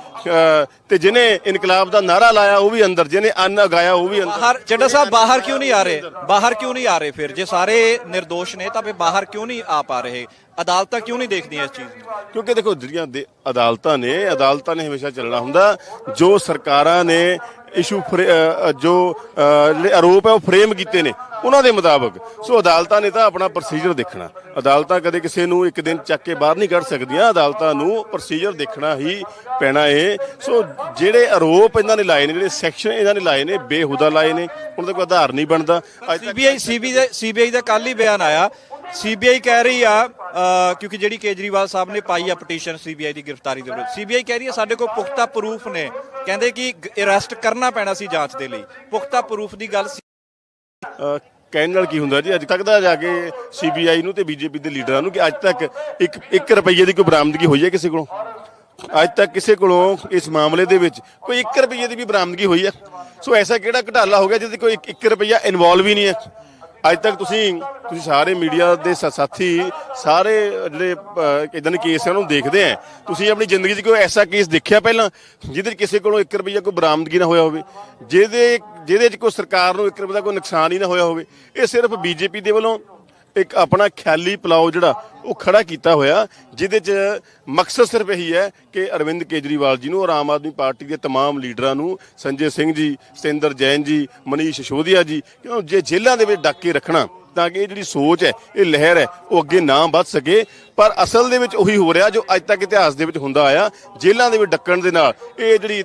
ਤੇ ਜਿਹਨੇ ਇਨਕਲਾਬ ਦਾ ਨਾਰਾ ਲਾਇਆ ਉਹ ਵੀ ਅੰਦਰ ਜਿਹਨੇ ਅੰਨ ਉਗਾਇਆ ਉਹ ਵੀ ਅੰਦਰ। ਬਾਹਰ ਚੱਡਾ ਸਾਹਿਬ ਬਾਹਰ ਕਿਉਂ ਨਹੀਂ ਆ ਰਹੇ? ਬਾਹਰ ਕਿਉਂ ਨਹੀਂ ਆ ਰਹੇ ਫਿਰ? ਜੇ ਸਾਰੇ નિર્ਦੋਸ਼ ਨੇ ਤਾਂ ਫਿਰ ਬਾਹਰ ਕਿਉਂ ਨਹੀਂ ਆ ਪਾ ਰਹੇ? ਅਦਾਲਤਾਂ ਕਿਉਂ ਨਹੀਂ ਦੇਖਦੀਆਂ ਇਸ ਚੀਜ਼ ਨੂੰ? ਕਿਉਂਕਿ ਦੇਖੋ ਜਿਹੜੀਆਂ ਦੇ- ਅਦਾਲਤਾਂ ਨੇ ਅਦਾਲਤਾਂ ਨੇ ਹਮੇਸ਼ਾ ਚੱਲਣਾ ਹੁੰਦਾ ਜੋ ਸਰਕਾਰਾਂ ਨੇ ਇਸ਼ੂ ਜੋ ਆਰੋਪ ਹੈ ਉਹ ਫਰੇਮ ਕੀਤੇ ਨੇ। ਉਹਨਾਂ ਦੇ ਮੁਤਾਬਕ। ਸੋ ਅਦਾਲਤਾਂ ਨੇ ਤਾਂ ਆਪਣਾ ਪ੍ਰੋਸੀਜਰ ਦੇਖਣਾ। ਅਦਾਲਤਾਂ ਕਦੇ ਕਿਸੇ ਨੂੰ ਇੱਕ ਦਿਨ ਚੱਕ ਕੇ ਬਾਹਰ ਨਹੀਂ ਕੱਢ ਸਕਦੀਆਂ। ਅਦਾਲਤਾਂ ਨੂੰ ਪ੍ਰੋਸੀਜਰ ਦੇਖਣਾ ਹੀ ਪੈਣਾ ਏ ਸੋ ਜਿਹੜੇ ਆਰੋਪ ਇਹਨਾਂ ਨੇ ਲਾਏ ਨੇ, ਜਿਹੜੇ ਸੈਕਸ਼ਨ ਇਹਨਾਂ ਨੇ ਲਾਏ ਨੇ, ਬੇਹੁਦਾ ਲਾਏ ਨੇ, ਉਹਨਾਂ ਦਾ ਕੋਈ ਆਧਾਰ ਨਹੀਂ ਬਣਦਾ। ਅੱਜ ਤੱਕ ਸੀਬੀਆਈ ਸੀਬੀ ਦੇ ਸੀਬੀਆਈ ਦਾ ਕੱਲ ਹੀ ਬਿਆਨ ਆਇਆ। ਸੀਬੀਆਈ ਕਹਿ ਰਹੀ ਆ ਕਿਉਂਕਿ ਜਿਹੜੀ ਕੇਜਰੀਵਾਲ ਸਾਹਿਬ ਨੇ ਪਾਈ ਆ ਪਟੀਸ਼ਨ ਸੀਬੀਆਈ ਦੀ ਗ੍ਰਿਫਤਾਰੀ ਦੇ ਵਿਰੁੱਧ। ਸੀਬੀਆਈ ਕਹਿ ਰਹੀ ਹੈ ਸਾਡੇ ਕੋਲ ਪੁਖਤਾ ਪ੍ਰੂਫ ਨੇ। ਕਹਿੰਦੇ ਕਿ ਅਰੈਸਟ ਕਰਨਾ ਪੈਣਾ ਸੀ ਜਾਂਚ ਦੇ ਲਈ। ਪੁਖਤਾ ਪ੍ਰੂਫ ਦੀ ਗੱਲ ਸੀ ਕਹਿਣ ਨਾਲ ਕੀ ਹੁੰਦਾ ਜੀ? ਅੱਜ ਤੱਕ ਦਾ ਜਾ ਕੇ ਸੀਬੀਆਈ ਨੂੰ ਤੇ ਬੀਜੇਪੀ ਦੇ ਲੀਡਰਾਂ ਨੂੰ ਕਿ ਅੱਜ ਤੱਕ ਇੱਕ 1 ਰੁਪਈਏ ਦੀ ਕੋਈ ਬਰਾਮਦਗੀ ਹੋਈ ਹੈ ਕਿਸੇ ਕੋਲੋਂ? ਅੱਜ ਤੱਕ ਕਿਸੇ ਕੋਲੋਂ ਇਸ ਮਾਮਲੇ ਦੇ ਵਿੱਚ ਕੋਈ 1 ਰੁਪਈਏ ਦੀ ਵੀ ਬਰਾਮਦਗੀ ਹੋਈ ਹੈ? ਸੋ ਐਸਾ ਕਿਹੜਾ ਘਟਾਲਾ ਹੋ ਗਿਆ ਜਿਹਦੇ ਕੋਈ 1 ਰੁਪਈਆ ਇਨਵੋਲਵ ਹੀ ਨਹੀਂ ਹੈ? ਅੱਜ ਤੱਕ ਤੁਸੀਂ ਤੁਸੀਂ ਸਾਰੇ ਮੀਡੀਆ ਦੇ ਸਾਥੀ, ਸਾਰੇ ਜਿਹੜੇ ਇਦਾਂ ਦੇ ਕੇਸ ਹੈ, ਉਹਨੂੰ ਦੇਖਦੇ ਆ ਤੁਸੀਂ ਆਪਣੀ ਜ਼ਿੰਦਗੀ 'ਚ ਕੋਈ ਐਸਾ ਕੇਸ ਦੇਖਿਆ ਪਹਿਲਾਂ, ਜਿਹਦੇ 'ਚ ਕਿਸੇ ਕੋਲੋਂ 1 ਰੁਪਈਆ ਕੋਈ ਬਰਾਮਦਗੀ ਨਾ ਹੋਇਆ ਹੋਵੇ? ਜਿਹਦੇ ਜਿਹਦੇ 'ਚ ਕੋਈ ਸਰਕਾਰ ਨੂੰ 1 ਰੁਪਏ ਦਾ ਕੋਈ ਨੁਕਸਾਨ ਹੀ ਨਾ ਹੋਇਆ ਹੋਵੇ ਇਹ ਸਿਰਫ ਬੀਜੇਪੀ ਦੇ ਵੱਲੋਂ ਇੱਕ ਆਪਣਾ ਖਿਆਲੀ ਪਲਾਓ ਜਿਹੜਾ ਉਹ ਖੜਾ ਕੀਤਾ ਹੋਇਆ ਜਿਹਦੇ 'ਚ ਮਕਸਦ ਸਿਰਫ ਇਹੀ ਹੈ ਕਿ ਅਰਵਿੰਦ ਕੇਜਰੀਵਾਲ ਜੀ ਨੂੰ ਔਰ ਆਮ ਆਦਮੀ ਪਾਰਟੀ ਦੇ तमाम ਲੀਡਰਾਂ ਨੂੰ ਸੰਜੇ ਸਿੰਘ ਜੀ ਸਤਿੰਦਰ ਜੈਨ ਜੀ ਮਨੀਸ਼ ਸਿਸੋਦੀਆ ਜੀ ਕਿਉਂ ਜੇ ਜੇਲ੍ਹਾਂ ਦੇ ਵਿੱਚ ਡੱਕ ਕੇ ਰੱਖਣਾ ਤਾਂ ਕਿ ਇਹ ਜਿਹੜੀ ਸੋਚ ਹੈ ਇਹ ਲਹਿਰ ਹੈ ਉਹ ਅੱਗੇ ਨਾ ਵੱਧ ਸਕੇ। ਪਰ ਅਸਲ ਦੇ ਵਿੱਚ ਉਹੀ ਹੋ ਰਿਹਾ ਜੋ ਅੱਜ ਤੱਕ ਇਤਿਹਾਸ ਦੇ ਵਿੱਚ ਹੁੰਦਾ ਆਇਆ। ਜੇਲ੍ਹਾਂ ਦੇ ਵਿੱਚ ਡੱਕਣ ਦੇ ਨਾਲ ਇਹ ਜਿਹੜੀ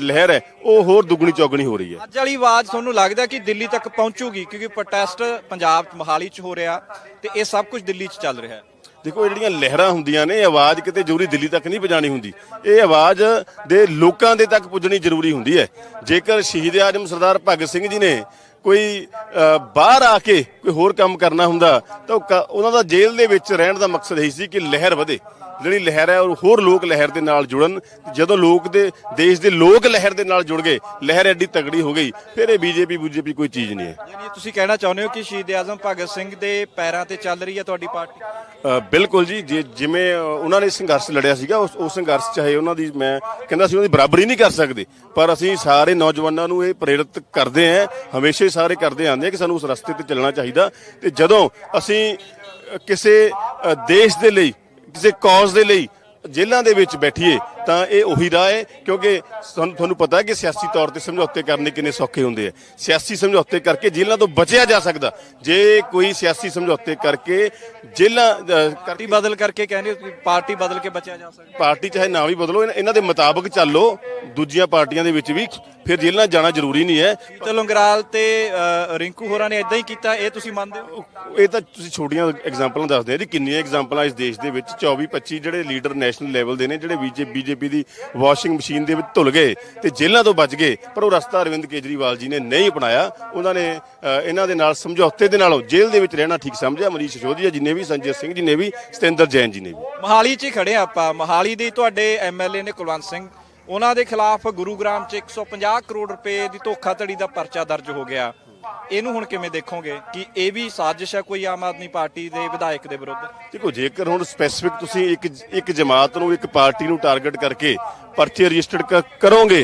ਲਹਿਰ ਹੈ ਉਹ ਹੋਰ ਦੁੱਗਣੀ ਚੌਗਣੀ ਹੋ ਰਹੀ ਹੈ। ਅੱਜ ਵਾਲੀ ਆਵਾਜ਼ ਤੁਹਾਨੂੰ ਲੱਗਦਾ ਕਿ ਦਿੱਲੀ ਤੱਕ ਪਹੁੰਚੂਗੀ? ਕਿਉਂਕਿ ਪ੍ਰੋਟੈਸਟ ਪੰਜਾਬ ਮੋਹਾਲੀ ਚ ਹੋ ਰਿਹਾ ਤੇ ਇਹ ਸਭ ਕੁਝ ਦਿੱਲੀ ਚ ਚੱਲ ਰਿਹਾ ਹੈ। ਦੇਖੋ ਇਹ ਜਿਹੜੀਆਂ ਲਹਿਰਾਂ ਹੁੰਦੀਆਂ ਨੇ ਆਵਾਜ਼ ਕਿਤੇ ਜ਼ਰੂਰੀ ਦਿੱਲੀ ਤੱਕ ਨਹੀਂ ਪਹੁੰਚਾਣੀ ਹੁੰਦੀ। ਇਹ ਆਵਾਜ਼ ਦੇ ਲੋਕਾਂ ਦੇ ਤੱਕ ਪੁੱਜਣੀ ਜ਼ਰੂਰੀ ਹੁੰਦੀ ਹੈ। ਜੇਕਰ ਸ਼ਹੀਦ ਆਜਮ ਸਰਦਾਰ ਭਗਤ ਸਿੰਘ ਜੀ ਨੇ ਕੋਈ ਬਾਹਰ ਆ ਕੇ ਕੋਈ ਹੋਰ ਕੰਮ ਕਰਨਾ ਹੁੰਦਾ, ਤਾਂ ਉਹ ਕ- ਉਹਨਾਂ ਦਾ ਜੇਲ੍ਹ ਦੇ ਵਿੱਚ ਰਹਿਣ ਦਾ ਮਕਸਦ ਇਹੀ ਸੀ ਕਿ ਲਹਿਰ ਵਧੇ। ਜਿਹੜੀ ਲਹਿਰ ਹੈ ਉਹ ਹੋਰ ਲੋਕ ਲਹਿਰ ਦੇ ਨਾਲ ਜੁੜਨ ਜਦੋਂ ਲੋਕ ਦੇ ਦੇਸ਼ ਦੇ ਲੋਕ ਲਹਿਰ ਦੇ ਨਾਲ ਜੁੜ ਗਏ ਲਹਿਰ ਐਡੀ ਤਗੜੀ ਹੋ ਗਈ ਫਿਰ ਇਹ ਬੀਜੇਪੀ ਬੀਜੇਪੀ ਕੋਈ ਚੀਜ਼ ਨਹੀਂ ਹੈ। ਯਾਨੀ ਤੁਸੀਂ ਕਹਿਣਾ ਚਾਹੁੰਦੇ ਹੋ ਕਿ ਸ਼ਹੀਦ ਆਜ਼ਮ ਭਗਤ ਸਿੰਘ ਦੇ ਪੈਰਾਂ ਤੇ ਚੱਲ ਰਹੀ ਹੈ ਤੁਹਾਡੀ ਪਾਰਟੀ? ਬਿਲਕੁਲ ਜੀ ਜੇ ਜਿਵੇਂ ਉਹਨਾਂ ਨੇ ਸੰਘਰਸ਼ ਲੜਿਆ ਸੀਗਾ ਉਸ ਸੰਘਰਸ਼ ਚਾਹੇ ਉਹਨਾਂ ਦੀ ਮੈਂ ਕਹਿੰਦਾ ਸੀ ਉਹਨਾਂ ਦੀ ਬਰਾਬਰੀ ਨਹੀਂ ਕਰ ਸਕਦੇ ਪਰ ਅਸੀਂ ਸਾਰੇ ਨੌਜਵਾਨਾਂ ਨੂੰ ਇਹ ਪ੍ਰੇਰਿਤ ਕਰਦੇ ਆਂ ਹਮੇਸ਼ਾ ਹੀ ਸਾਰੇ ਕਰਦੇ ਆਂਦੇ ਆ ਕਿ ਸਾਨੂੰ ਉਸ ਰਸਤੇ ਤੇ ਚੱਲਣਾ ਚਾਹੀਦਾ ਤੇ ਜਦੋਂ ਅਸੀਂ ਕਿਸੇ ਦੇਸ਼ ਦੇ ਲਈ ਕਿਸੇ ਕੌਜ਼ ਦੇ ਲਈ ਜੇਲ੍ਹਾਂ ਦੇ ਵਿੱਚ ਬੈਠੀਏ ਤਾਂ ਇਹ ਉਹੀ ਰਾਹ ਹੈ ਕਿਉਂਕਿ ਤੁਹਾਨੂੰ ਪਤਾ ਹੈ ਕਿ ਸਿਆਸੀ ਤੌਰ ਤੇ ਸਮਝੌਤੇ ਕਰਨੇ ਕਿੰਨੇ ਸੌਖੇ ਹੁੰਦੇ ਆ। ਸਿਆਸੀ ਸਮਝੌਤੇ ਕਰਕੇ ਜੇਲ੍ਹਾਂ ਤੋਂ ਬਚਿਆ ਜਾ ਸਕਦਾ। ਜੇ ਕੋਈ ਸਿਆਸੀ ਸਮਝੌਤੇ ਕਰਕੇ ਜੇਲ੍ਹਾਂ ਪਾਰਟੀ ਬਦਲ ਕਰਕੇ ਕਹਿੰਦੇ ਪਾਰਟੀ ਬਦਲ ਕੇ ਬਚਿਆ ਜਾ ਸਕਦਾ। ਪਾਰਟੀ ਚਾਹੇ ਨਾ ਵੀ ਬਦਲੋ ਇਹਨਾਂ- ਦੇ ਮੁਤਾਬਕ ਚੱਲੋ। ਦੂਜੀਆਂ ਪਾਰਟੀਆਂ ਦੇ ਵਿੱਚ ਵੀ ਫਿਰ ਜੇਲ੍ਹਾਂ ਜਾਣਾ ਜ਼ਰੂਰੀ ਨਹੀਂ ਹੈ। ਸ਼ੀਤਲ ਉਂਗਰਾਲ ਤੇ ਰਿੰਕੂ ਹੋਰਾਂ ਨੇ ਇਦਾਂ ਹੀ ਕੀਤਾ ਇਹ ਤੁਸੀਂ ਮੰਨਦੇ ਹੋ? ਇਹ ਤਾਂ ਤੁਸੀਂ ਛੋਟੀਆਂ ਐਗਜ਼ਾਮਪਲਾਂ ਦੱਸਦੇ ਆ ਜੀ ਕਿੰਨੀਆਂ ਐਗਜ਼ਾਮਪਲਾਂ ਇਸ ਦੇਸ਼ ਦੇ ਵਿੱਚ 24 25 ਜਿਹੜੇ ਲੀਡਰ ਨੈਸ਼ਨਲ ਲੈਵਲ ਦੇ ਨੇ ਜਿਹੜੇ ਬੀਜੇਪੀ ਦੀ ਵਾਸ਼ਿੰਗ ਮਸ਼ੀਨ ਦੇ ਵਿੱਚ ਧੁਲ ਗਏ ਤੇ ਜੇਲ੍ਹਾਂ ਤੋਂ ਬਚ ਗਏ। ਪਰ ਉਹ ਰਸਤਾ ਅਰਵਿੰਦ ਕੇਜਰੀਵਾਲ ਜੀ ਨੇ ਨਹੀਂ ਅਪਣਾਇਆ। ਉਹਨਾਂ ਨੇ ਇਹਨਾਂ ਦੇ ਨਾਲ ਸਮਝੌਤੇ ਦੇ ਨਾਲ ਜੇਲ੍ਹ ਦੇ ਵਿੱਚ ਰਹਿਣਾ ਠੀਕ ਸਮਝਿਆ। ਮਨੀਸ਼ ਸਿਸੋਦੀਆ ਜੀ ਨੇ ਵੀ, ਸੰਜੇ ਸਿੰਘ ਜੀ ਨੇ ਵੀ, ਸਤਿੰਦਰ ਜੈਨ ਜੀ ਨੇ ਵੀ। ਮੋਹਾਲੀ 'ਚ ਹੀ ਖੜੇ ਆਪਾਂ। ਮੋਹਾਲੀ ਦੇ ਤੁਹਾਡੇ ਐਮਐਲਏ ਨੇ ਕੁਲਵੰਤ ਸਿੰਘ। ਉਹਨਾਂ ਦੇ ਖਿਲਾਫ ਗੁਰੂਗ੍ਰਾਮ 'ਚ 150 ਕਰੋੜ ਰੁਪਏ ਦੀ ਧੋਖਾਧੜੀ ਦਾ ਪਰਚਾ ਦਰਜ ਹੋ ਗਿਆ। ਇਹਨੂੰ ਹੁਣ ਕਿਵੇਂ ਦੇਖੋਗੇ ਕਿ ਇਹ ਵੀ ਸਾਜ਼ਿਸ਼ ਹੈ ਕੋਈ ਆਮ ਆਦਮੀ ਪਾਰਟੀ ਦੇ ਵਿਧਾਇਕ ਦੇ ਵਿਰੁੱਧ? ਦੇਖੋ ਜੇਕਰ ਹੁਣ ਸਪੈਸੀਫਿਕ ਤੁਸੀਂ ਇੱਕ ਇੱਕ ਜਮਾਤ ਨੂੰ ਇੱਕ ਪਾਰਟੀ ਨੂੰ ਟਾਰਗੇਟ ਕਰਕੇ ਪਰਚੇ ਰਜਿਸਟਰਡ ਕਰੋਗੇ